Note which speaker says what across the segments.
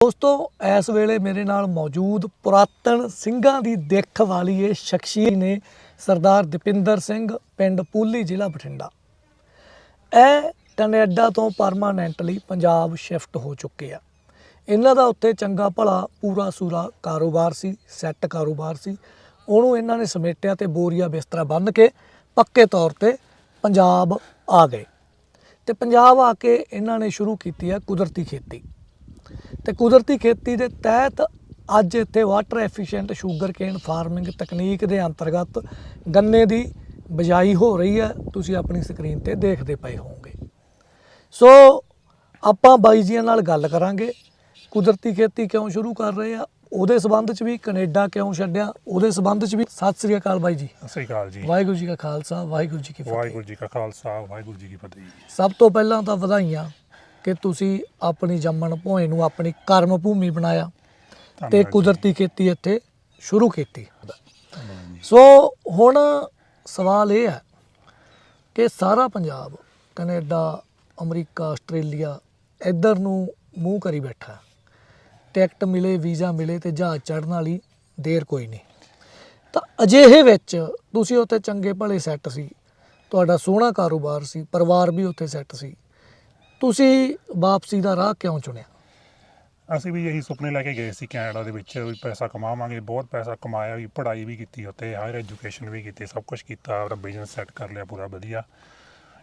Speaker 1: ਦੋਸਤੋ, ਇਸ ਵੇਲੇ ਮੇਰੇ ਨਾਲ ਮੌਜੂਦ ਪੁਰਾਤਨ ਸਿੰਘਾਂ ਦੀ ਦਿੱਖ ਵਾਲੀ ਇਹ ਸ਼ਖਸੀਅਤ ਨੇ ਸਰਦਾਰ ਦੀਪਿੰਦਰ ਸਿੰਘ, ਪਿੰਡ ਪੂਲੀ, ਜ਼ਿਲ੍ਹਾ ਬਠਿੰਡਾ। ਇਹ ਕੈਨੇਡਾ ਤੋਂ ਪਰਮਾਨੈਂਟਲੀ ਪੰਜਾਬ ਸ਼ਿਫਟ ਹੋ ਚੁੱਕੇ ਆ। ਇਹਨਾਂ ਦਾ ਉੱਥੇ ਚੰਗਾ ਭਲਾ ਪੂਰਾ ਸੂਰਾ ਕਾਰੋਬਾਰ ਸੀ ਸੈੱਟ ਕਾਰੋਬਾਰ ਸੀ। ਉਹਨੂੰ ਇਹਨਾਂ ਨੇ ਸਮੇਟਿਆ ਤੇ ਬੋਰੀਆ ਬਿਸਤਰਾ ਬੰਨ ਕੇ ਪੱਕੇ ਤੌਰ ਤੇ ਪੰਜਾਬ ਆ ਗਏ। ਤੇ ਪੰਜਾਬ ਆ ਕੇ ਇਹਨਾਂ ਨੇ ਸ਼ੁਰੂ ਕੀਤੀ ਆ ਕੁਦਰਤੀ ਖੇਤੀ। ਤੇ ਕੁਦਰਤੀ ਖੇਤੀ ਦੇ ਤਹਿਤ ਅੱਜ ਇੱਥੇ water efficient sugar cane farming ਤਕਨੀਕ ਦੇ ਅੰਤਰਗਤ ਗੰਨੇ ਦੀ ਬਿਜਾਈ ਹੋ ਰਹੀ ਹੈ। ਤੁਸੀਂ ਆਪਣੀ ਸਕਰੀਨ ਤੇ ਦੇਖਦੇ ਪਏ ਹੋਵੋਗੇ। ਸੋ ਆਪਾਂ ਬਾਈ ਜੀਆਂ ਨਾਲ ਗੱਲ ਕਰਾਂਗੇ। ਕੁਦਰਤੀ ਖੇਤੀ ਕਿਉਂ ਸ਼ੁਰੂ ਕਰ ਰਹੇ ਆ? ਉਹਦੇ ਸਬੰਧ ਚ ਵੀ ਕੈਨੇਡਾ ਕਿਉਂ ਛੱਡਿਆ? ਉਹਦੇ ਸਬੰਧ ਚ ਵੀ। ਸਤਿ ਸ੍ਰੀ ਅਕਾਲ ਬਾਈ ਜੀ।
Speaker 2: ਸਤਿ ਸ੍ਰੀ ਅਕਾਲ ਜੀ।
Speaker 1: ਵਾਹਿਗੁਰੂ ਜੀ ਕਾ ਖਾਲਸਾ ਵਾਹਿਗੁਰੂ ਜੀ ਕੀ ਫਤਿਹ।
Speaker 2: ਵਾਹਿਗੁਰੂ ਜੀ ਕਾ ਖਾਲਸਾ ਵਾਹਿਗੁਰੂ ਜੀ ਕੀ ਫਤਿਹ।
Speaker 1: ਸਭ ਤੋਂ ਪਹਿਲਾਂ ਤਾਂ ਵਧਾਈਆਂ। ਕਿ ਤੁਸੀਂ ਆਪਣੀ ਜੰਮਣ ਭੋਏ ਨੂੰ ਆਪਣੀ ਕਰਮ ਭੂਮੀ ਬਣਾਇਆ ਤੇ। ਕੁਦਰਤੀ ਖੇਤੀ ਇੱਥੇ ਸ਼ੁਰੂ ਕੀਤੀ। ਸੋ ਹੁਣ ਸਵਾਲ ਇਹ ਹੈ ਕਿ ਸਾਰਾ ਪੰਜਾਬ ਕੈਨੇਡਾ ਅਮਰੀਕਾ ਆਸਟ੍ਰੇਲੀਆ ਇੱਧਰ ਨੂੰ ਮੂੰਹ ਕਰੀ ਬੈਠਾ। ਟਿਕਟ ਮਿਲੇ ਵੀਜ਼ਾ ਮਿਲੇ ਤੇ ਜਹਾਜ਼ ਚੜ੍ਹਨ ਵਾਲੀ ਦੇਰ ਕੋਈ ਨਹੀਂ ਤਾਂ ਅਜਿਹੇ ਵਿੱਚ ਤੁਸੀਂ ਉੱਥੇ ਚੰਗੇ ਭਲੇ ਸੈੱਟ ਸੀ ਤੁਹਾਡਾ ਸੋਹਣਾ ਕਾਰੋਬਾਰ ਸੀ ਪਰਿਵਾਰ ਵੀ ਉੱਥੇ ਸੈੱਟ ਸੀ ਤੁਸੀਂ ਵਾਪਸੀ ਦਾ ਰਾਹ ਕਿਉਂ ਚੁਣਿਆ?
Speaker 2: ਅਸੀਂ ਵੀ ਇਹੀ ਸੁਪਨੇ ਲੈ ਕੇ ਗਏ ਸੀ ਕੈਨੇਡਾ ਦੇ ਵਿੱਚ ਵੀ ਪੈਸਾ ਕਮਾਵਾਂਗੇ ਬਹੁਤ ਪੈਸਾ ਕਮਾਇਆ ਵੀ ਪੜ੍ਹਾਈ ਵੀ ਕੀਤੀ ਉੱਥੇ ਹਾਇਰ ਐਜੂਕੇਸ਼ਨ ਵੀ ਕੀਤੀ ਸਭ ਕੁਝ ਕੀਤਾ ਆਪਣਾ ਬਿਜ਼ਨਸ ਸੈੱਟ ਕਰ ਲਿਆ ਪੂਰਾ ਵਧੀਆ।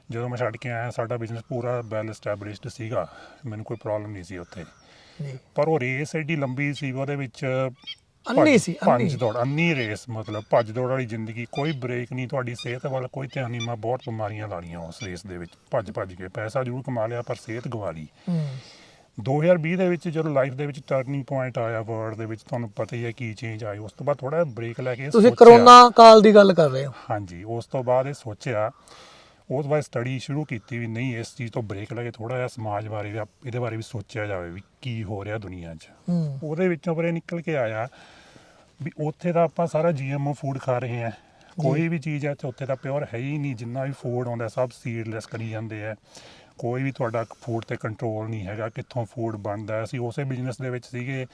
Speaker 2: ਜਦੋਂ ਮੈਂ ਛੱਡ ਕੇ ਆਇਆ ਸਾਡਾ ਬਿਜ਼ਨਸ ਪੂਰਾ ਵੈਲ ਐਸਟੈਬਲਿਸ਼ਡ ਸੀਗਾ ਮੈਨੂੰ ਕੋਈ ਪ੍ਰੋਬਲਮ ਨਹੀਂ ਸੀ ਉੱਥੇ। ਪਰ ਉਹ ਰੇਸ ਐਡੀ ਲੰਬੀ ਸੀ ਉਹਦੇ ਵਿੱਚ
Speaker 1: ਅੰਨੀ ਸੀ, ਅੰਨੀ।
Speaker 2: ਦੌੜ ਅੰਨੀ ਰੇਸ ਮਤਲਬ ਭੱਜ ਦੌੜ ਵਾਲੀ ਜ਼ਿੰਦਗੀ ਕੋਈ ਬ੍ਰੇਕ ਨਹੀਂ ਤੁਹਾਡੀ ਸਿਹਤ ਵੱਲ ਕੋਈ ਧਿਆਨ ਨਹੀਂ ਮੈਂ ਬਹੁਤ ਬਿਮਾਰੀਆਂ ਲਾਣੀਆਂ ਉਸ ਰੇਸ ਦੇ ਵਿੱਚ ਭੱਜ ਭੱਜ ਕੇ। ਪੈਸਾ ਜ਼ਰੂਰ ਕਮਾ ਲਿਆ ਪਰ ਸਿਹਤ ਗਵਾ ਲਈ।
Speaker 1: ਹੂੰ।
Speaker 2: 2020 ਦੇ ਵਿੱਚ ਜਦੋਂ ਲਾਈਫ ਦੇ ਵਿੱਚ ਟਰਨਿੰਗ ਪੁਆਇੰਟ ਆਇਆ ਵਰਲਡ ਦੇ ਵਿੱਚ ਤੁਹਾਨੂੰ ਪਤਾ ਹੀ ਹੈ ਕੀ ਚੇਂਜ ਆਈ। ਉਸ ਤੋਂ ਬਾਅਦ ਥੋੜਾ ਬ੍ਰੇਕ ਲੈ ਕੇ
Speaker 1: ਤੁਸੀਂ ਕਰੋਨਾ ਕਾਲ ਦੀ ਗੱਲ ਕਰ ਰਹੇ ਹੋ।
Speaker 2: ਹਾਂਜੀ ਉਸ ਤੋਂ ਬਾਅਦ ਇਹ ਸੋਚਿਆ ਉਸ ਬਾਅਦ ਸਟੱਡੀ ਸ਼ੁਰੂ ਕੀਤੀ ਵੀ ਨਹੀਂ ਇਸ ਚੀਜ਼ ਤੋਂ ਬ੍ਰੇਕ ਲੈ ਕੇ ਥੋੜਾ ਜਿਹਾ ਸਮਾਜ ਬਾਰੇ ਵੀ ਇਹਦੇ ਬਾਰੇ ਵੀ ਸੋਚਿਆ ਜਾਵੇ ਵੀ ਕੀ ਹੋ ਰਿਹਾ ਦੁਨੀਆ 'ਚ। ਉਹਦੇ ਵਿੱਚੋਂ ਪਰ ਨਿਕਲ ਕੇ ਆਇਆ ਵੀ ਉੱਥੇ ਦਾ ਆਪਾਂ ਸਾਰਾ ਜੀਐਮਓ ਫੂਡ ਖਾ ਰਹੇ ਹਾਂ। ਕੋਈ ਵੀ ਚੀਜ਼ ਹੈ ਤੇ ਉੱਥੇ ਦਾ ਪਿਓਰ ਹੈ ਹੀ ਨਹੀਂ। ਜਿੰਨਾ ਵੀ ਫੂਡ ਆਉਂਦਾ ਸਭ ਸੀਡਲੈਸ ਕਰੀ ਜਾਂਦੇ ਆ। ਕੋਈ ਵੀ ਤੁਹਾਡਾ ਫੂਡ ਤੇ ਕੰਟਰੋਲ ਨਹੀਂ ਹੈਗਾ ਕਿੱਥੋਂ ਫੂਡ ਬਣਦਾ। ਅਸੀਂ ਉਸੇ ਬਿਜ਼ਨਸ ਦੇ ਵਿੱਚ ਸੀਗੇ।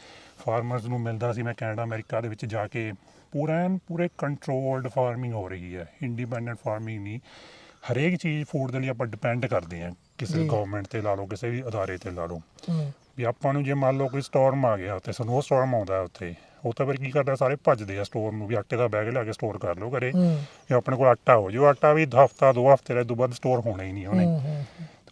Speaker 2: ਫਾਰਮਰਸ ਨੂੰ ਮਿਲਦਾ ਸੀ ਮੈਂ ਕੈਨੇਡਾ ਅਮਰੀਕਾ ਦੇ ਵਿੱਚ ਜਾ ਕੇ। ਪੂਰਾ ਪੂਰੇ ਕੰਟਰੋਲਡ ਫਾਰਮਿੰਗ ਹੋ ਰਹੀ ਹੈ। ਇੰਡੀਪੈਂਡੈਂਟ ਫਾਰਮਿੰਗ ਨਹੀਂ। ਹਰੇਕ ਚੀਜ਼ ਫੂਡ ਦੇ ਲਈ ਆਪਾਂ ਡਿਪੈਂਡ ਕਰਦੇ ਹਾਂ। ਕਿਸੇ
Speaker 1: ਜੀ।
Speaker 2: ਗਵਰਨਮੈਂਟ ਤੇ ਲਾ ਲਓ ਕਿਸੇ ਵੀ ਅਦਾਰੇ ਤੇ ਲਾ ਲਓ। ਵੀ ਆਪਾਂ ਨੂੰ ਜੇ ਮੰਨ ਲਓ ਕੋਈ ਸਟੋਰਮ ਆ ਗਿਆ ਉੱਥੇ ਸਨੋ ਸਟੋਰਮ ਆਉਂਦਾ ਉੱਥੇ ਉਹ ਤਾਂ ਫਿਰ ਕੀ ਕਰਦਾ ਸਾਰੇ ਭੱਜਦੇ ਆ ਸਟੋਰ ਨੂੰ ਵੀ ਆਟੇ ਦਾ ਬੈਗ ਲਿਆ ਕੇ ਸਟੋਰ ਕਰ ਲਓ ਘਰੇ। ਵੀ ਆਪਣੇ ਕੋਲ ਆਟਾ ਹੋ ਜੋ ਆਟਾ ਵੀ ਹਫਤਾ ਦੋ ਹਫ਼ਤੇ ਦੇ ਤੋਂ ਬਾਅਦ ਸਟੋਰ ਹੋਣਾ ਹੀ ਨਹੀਂ ਉਹਨੇ।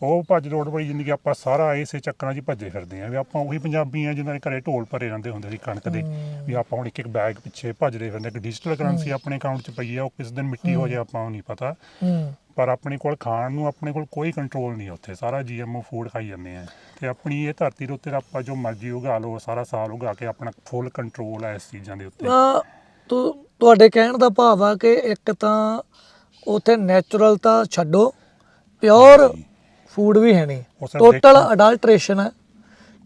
Speaker 2: ਉਹ ਭੱਜ ਦੌੜ ਬੜੀ ਜ਼ਿੰਦਗੀ ਆਪਾਂ ਸਾਰਾ ਇਸੇ ਚੱਕਰਾਂ 'ਚ ਭੱਜੇ ਫਿਰਦੇ ਆ ਵੀ ਆਪਾਂ ਉਹੀ ਪੰਜਾਬੀ ਆ ਜਿਨ੍ਹਾਂ ਦੇ ਘਰੇ ਢੋਲ ਭਰੇ ਰਹਿੰਦੇ ਹੁੰਦੇ ਸੀ ਕਣਕ ਦੇ। ਵੀ ਆਪਾਂ ਹੁਣ ਇੱਕ ਇੱਕ ਬੈਗ ਪਿੱਛੇ ਭੱਜਦੇ ਫਿਰਦੇ ਇੱਕ ਡਿਜੀਟਲ ਕਰੰਸੀ ਆਪਣੇ ਅਕਾਊਂਟ 'ਚ ਪਈ ਆ ਉਹ ਕਿਸ ਦਿਨ ਮਿੱਟੀ ਹੋ ਜਾਏ ਆਪਾਂ ਨੂੰ ਨਹੀਂ ਪਤਾ। ਪਰ ਆਪਣੇ ਕੋਲ ਖਾਣ ਨੂੰ ਆਪਣੇ ਕੋਲ ਕੋਈ ਕੰਟਰੋਲ ਨਹੀਂ ਉੱਥੇ। ਸਾਰਾ ਜੀਐਮਓ ਫੂਡ ਖਾਈ ਜਾਂਦੇ ਆ। ਤੇ ਆਪਣੀ ਇਹ ਧਰਤੀ ਦੇ ਉੱਤੇ ਆਪਾਂ ਜੋ ਮਰਜ਼ੀ ਉਗਾ ਲਓ ਸਾਰਾ ਸਾਲ ਉਗਾ ਕੇ ਆਪਣਾ ਫੁੱਲ ਕੰਟਰੋਲ ਹੈ ਇਸ ਚੀਜ਼ਾਂ ਦੇ ਉੱਤੇ।
Speaker 1: ਤਾਂ ਤੁਹਾਡੇ ਕਹਿਣ ਦਾ ਭਾਵ ਆ ਕਿ ਇੱਕ ਤਾਂ ਉਥੇ ਨੈਚੁਰਲ ਤਾਂ ਛੱਡੋ ਪਿਓਰ। ਫੂਡ ਵੀ ਹੈ ਨਹੀਂ। ਟੋਟਲ ਅਡਲਟ੍ਰੇਸ਼ਨ ਹੈ।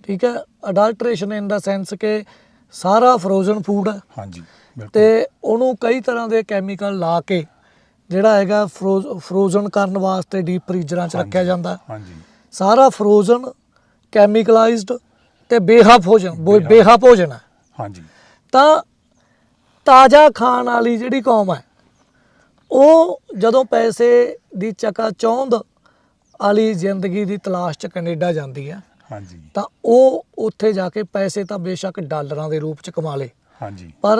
Speaker 1: ਠੀਕ ਹੈ? ਅਡਲਟ੍ਰੇਸ਼ਨ ਇਨ ਦਾ ਸੈਂਸ ਕਿ ਸਾਰਾ ਫਰੋਜ਼ਨ ਫੂਡ ਹੈ।
Speaker 2: ਹਾਂਜੀ
Speaker 1: ਤੇ ਉਹਨੂੰ ਕਈ ਤਰ੍ਹਾਂ ਦੇ ਕੈਮੀਕਲ ਲਾ ਕੇ ਜਿਹੜਾ ਹੈਗਾ ਫਰੋਜ਼ਨ ਕਰਨ ਵਾਸਤੇ ਡੀਪ ਫ੍ਰੀਜ਼ਰਾਂ 'ਚ ਰੱਖਿਆ ਜਾਂਦਾ।
Speaker 2: ਹਾਂਜੀ।
Speaker 1: ਸਾਰਾ ਫਰੋਜ਼ਨ ਕੈਮੀਕਲਾਈਜ਼ਡ ਤੇ ਬੇਹਾ ਭੋਜਨ
Speaker 2: ਬੇਹਾ।
Speaker 1: ਭੋਜਨ ਹੈ
Speaker 2: ਹਾਂਜੀ।
Speaker 1: ਤਾਂ ਤਾਜ਼ਾ ਖਾਣ ਵਾਲੀ ਜਿਹੜੀ ਕੌਮ ਹੈ ਉਹ ਜਦੋਂ ਪੈਸੇ ਦੀ ਚਕਾ ਚੌਂਦ ਵਾਲੀ ਜ਼ਿੰਦਗੀ ਦੀ ਤਲਾਸ਼ 'ਚ ਕੈਨੇਡਾ ਜਾਂਦੀ ਹੈ
Speaker 2: ਹਾਂਜੀ।
Speaker 1: ਤਾਂ ਉਹ ਉੱਥੇ ਜਾ ਕੇ ਪੈਸੇ ਤਾਂ ਬੇਸ਼ੱਕ ਡਾਲਰਾਂ ਦੇ ਰੂਪ 'ਚ ਕਮਾ ਲੇ।
Speaker 2: ਹਾਂਜੀ।
Speaker 1: ਪਰ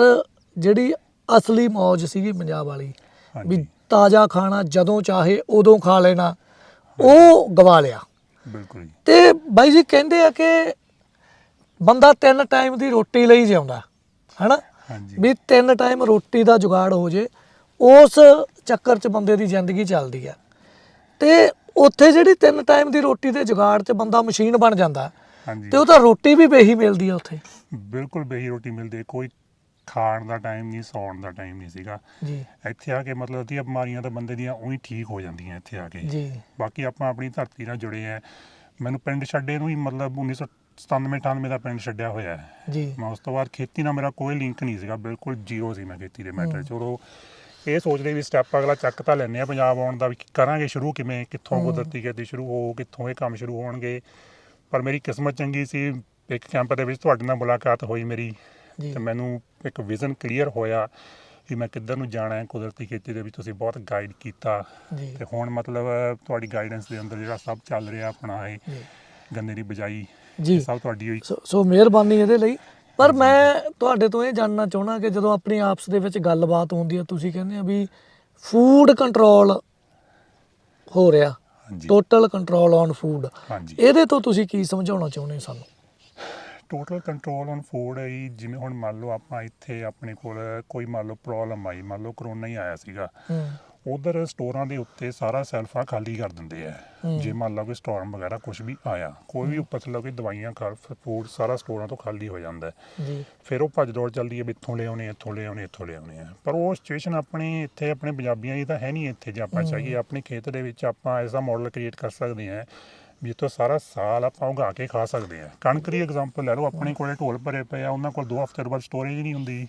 Speaker 1: ਜਿਹੜੀ ਅਸਲੀ ਮੌਜ ਸੀਗੀ ਪੰਜਾਬ ਵਾਲੀ ਵੀ ਤਾਜ਼ਾ ਖਾਣਾ ਜਦੋਂ ਚਾਹੇ ਉਦੋਂ ਖਾ ਲੈਣਾ ਉਹ ਗਵਾ ਲਿਆ।
Speaker 2: ਬਿਲਕੁਲ ਜੀ।
Speaker 1: ਤੇ ਬਾਈ ਜੀ ਕਹਿੰਦੇ ਆ ਕਿ ਬੰਦਾ ਤਿੰਨ ਟਾਈਮ ਦੀ ਰੋਟੀ ਲਈ ਜਿਉਂਦਾ ਹਨਾ? ਵੀ ਤਿੰਨ ਟਾਈਮ ਰੋਟੀ ਦਾ ਜੁਗਾੜ ਹੋ ਜੇ ਉਸ ਚੱਕਰ 'ਚ ਬੰਦੇ ਦੀ ਜ਼ਿੰਦਗੀ ਚੱਲਦੀ ਆ। ਤੇ ਉੱਥੇ ਜਿਹੜੀ ਤਿੰਨ ਟਾਈਮ ਦੀ ਰੋਟੀ ਦੇ ਜੁਗਾੜ 'ਚ ਬੰਦਾ ਮਸ਼ੀਨ ਬਣ ਜਾਂਦਾ ਤੇ ਉਹ ਤਾਂ ਰੋਟੀ ਵੀ ਬੇਹੀ ਮਿਲਦੀ ਆ ਉੱਥੇ।
Speaker 2: ਬਿਲਕੁਲ ਬੇਹੀ ਰੋਟੀ ਮਿਲਦੀ ਕੋਈ ਖਾਣ ਦਾ ਟਾਈਮ ਨਹੀਂ ਸੌਣ ਦਾ ਟਾਈਮ ਨਹੀਂ ਸੀਗਾ।
Speaker 1: ਜੀ।
Speaker 2: ਇੱਥੇ ਆ ਕੇ ਮਤਲਬ ਅੱਧੀਆਂ ਬਿਮਾਰੀਆਂ ਤਾਂ ਬੰਦੇ ਦੀਆਂ ਉਹੀ ਠੀਕ ਹੋ ਜਾਂਦੀਆਂ ਇੱਥੇ ਆ ਕੇ।
Speaker 1: ਜੀ।
Speaker 2: ਬਾਕੀ ਆਪਾਂ ਆਪਣੀ ਧਰਤੀ ਨਾਲ ਜੁੜੇ ਆ। ਮੈਨੂੰ ਪਿੰਡ ਛੱਡੇ ਨੂੰ ਹੀ ਮਤਲਬ 1997 98 ਦਾ ਪਿੰਡ ਛੱਡਿਆ ਹੋਇਆ ਹੈ।
Speaker 1: ਜੀ।
Speaker 2: ਮੈਂ ਉਸ ਤੋਂ ਬਾਅਦ ਖੇਤੀ ਨਾਲ ਮੇਰਾ ਕੋਈ ਲਿੰਕ ਨਹੀਂ ਸੀਗਾ। ਬਿਲਕੁਲ ਜ਼ੀਰੋ ਸੀ ਮੈਂ ਖੇਤੀ ਦੇ ਮੈਟਰ 'ਚ। ਉਦੋਂ ਇਹ ਸੋਚਦੇ ਵੀ ਸਟੈਪ ਅਗਲਾ ਚੱਕ ਤਾਂ ਲੈਣੇ ਆ ਪੰਜਾਬ ਆਉਣ ਦਾ ਵੀ ਕਰਾਂਗੇ ਸ਼ੁਰੂ ਕਿਵੇਂ ਕਿੱਥੋਂ। ਕੁਦਰਤੀ ਖੇਤੀ ਸ਼ੁਰੂ ਹੋ ਕਿੱਥੋਂ ਇਹ ਕੰਮ ਸ਼ੁਰੂ ਹੋਣਗੇ। ਪਰ ਮੇਰੀ ਕਿਸਮਤ ਚੰਗੀ ਸੀ। ਇੱਕ ਕੈਂਪ ਦੇ ਵਿੱਚ ਤੁਹਾਡੇ ਨਾਲ ਮੁਲਾਕਾਤ ਹੋਈ ਮੇਰੀ। ਤੇ ਮੈਨੂੰ ਇੱਕ ਵਿਜ਼ਨ ਕਲੀਅਰ ਹੋਇਆ ਕਿ ਮੈਂ ਕਿੱਧਰ ਨੂੰ ਜਾਣਾ ਹੈ ਕੁਦਰਤੀ ਖੇਤੀ ਦੇ ਵਿੱਚ। ਤੁਸੀਂ ਬਹੁਤ ਗਾਈਡ ਕੀਤਾ। ਤੇ ਹੁਣ ਮਤਲਬ ਤੁਹਾਡੀ ਗਾਈਡੈਂਸ ਦੇ ਅੰਦਰ ਜਿਹੜਾ ਸਭ ਚੱਲ ਰਿਹਾ ਆਪਣਾ ਇਹ ਗੰਨੇ ਦੀ ਬਜਾਈ
Speaker 1: ਜੀ।
Speaker 2: ਸਭ ਤੁਹਾਡੀ ਹੋਈ।
Speaker 1: ਸੋ ਮਿਹਰਬਾਨੀ ਇਹਦੇ ਲਈ। ਪਰ ਮੈਂ ਤੁਹਾਡੇ ਤੋਂ ਇਹ ਜਾਣਨਾ ਚਾਹਣਾ ਕਿ ਜਦੋਂ ਆਪਣੀ ਆਪਸ ਦੇ ਵਿੱਚ ਗੱਲਬਾਤ ਹੁੰਦੀ ਹੈ ਤੁਸੀਂ ਕਹਿੰਦੇ ਆ ਵੀ ਫੂਡ ਕੰਟਰੋਲ ਹੋ ਰਿਹਾ। ਟੋਟਲ ਕੰਟਰੋਲ ਔਨ ਫੂਡ ਇਹਦੇ ਤੋਂ ਤੁਸੀਂ ਕੀ ਸਮਝਾਉਣਾ ਚਾਹੁੰਦੇ ਸਾਨੂੰ?
Speaker 2: ਟੋਟਲ ਕੰਟਰੋਲ ਔਨ ਫੂਡ ਹੈ ਜੀ, ਜਿਵੇਂ ਹੁਣ ਮੰਨ ਲਓ ਆਪਾਂ ਇੱਥੇ ਆਪਣੇ ਕੋਲ ਕੋਈ ਮੰਨ ਲਓ ਪ੍ਰੋਬਲਮ ਆਈ ਮੰਨ ਲਓ ਕਰੋਨਾ ਹੀ ਆਇਆ ਸੀਗਾ। ਉਧਰ ਸਟੋਰਾਂ ਦੇ ਉੱਤੇ ਸਾਰਾ ਸੈਲਫਾਂ ਖਾਲੀ ਕਰ ਦਿੰਦੇ ਆ। ਜੇ ਮੰਨ ਲਓ ਕਿ ਸਟੋਰਮ ਵਗੈਰਾ ਕੁਝ ਵੀ ਆਇਆ ਕੋਈ ਵੀ ਉੱਪਰ ਥੱਲੇ ਕੋਈ ਦਵਾਈਆਂ ਖਾ ਫੂਡ ਸਾਰਾ ਸਟੋਰਾਂ ਤੋਂ ਖਾਲੀ ਹੋ ਜਾਂਦਾ ਹੈ।
Speaker 1: ਜੀ।
Speaker 2: ਫਿਰ ਉਹ ਭੱਜ ਦੌੜ ਚੱਲਦੀ ਹੈ ਵੀ ਇੱਥੋਂ ਲੈ ਆਉਣੇ ਇੱਥੋਂ ਲੈ ਆਉਣੇ ਇੱਥੋਂ ਲੈ ਆਉਣੇ ਆ। ਪਰ ਉਹ ਸਿਚੁਏਸ਼ਨ ਆਪਣੀ ਇੱਥੇ ਆਪਣੇ ਪੰਜਾਬੀਆਂ ਦੀ ਤਾਂ ਹੈ ਨਹੀਂ ਇੱਥੇ ਜੇ ਆਪਾਂ। ਚਾਹੀਏ। ਆਪਣੇ ਖੇਤ ਦੇ ਵਿੱਚ ਆਪਾਂ ਐਸਾ ਮਾਡਲ ਕ੍ਰੀਏਟ ਕਰ ਸਕਦੇ ਹਾਂ ਇੱਥੋਂ ਸਾਰਾ ਸਾਲ ਆਪਾਂ ਉਗਾ ਕੇ ਖਾ ਸਕਦੇ ਹਾਂ। ਕਣਕ ਦੀ ਐਗਜ਼ਾਮਪਲ ਲੈ ਲਓ ਆਪਣੇ ਕੋਲੇ ਢੋਲ ਭਰੇ ਪਏ ਆ ਉਹਨਾਂ ਕੋਲ 2 ਹਫ਼ਤੇ ਬਾਅਦ ਸਟੋਰੇਜ ਨਹੀਂ ਹੁੰਦੀ।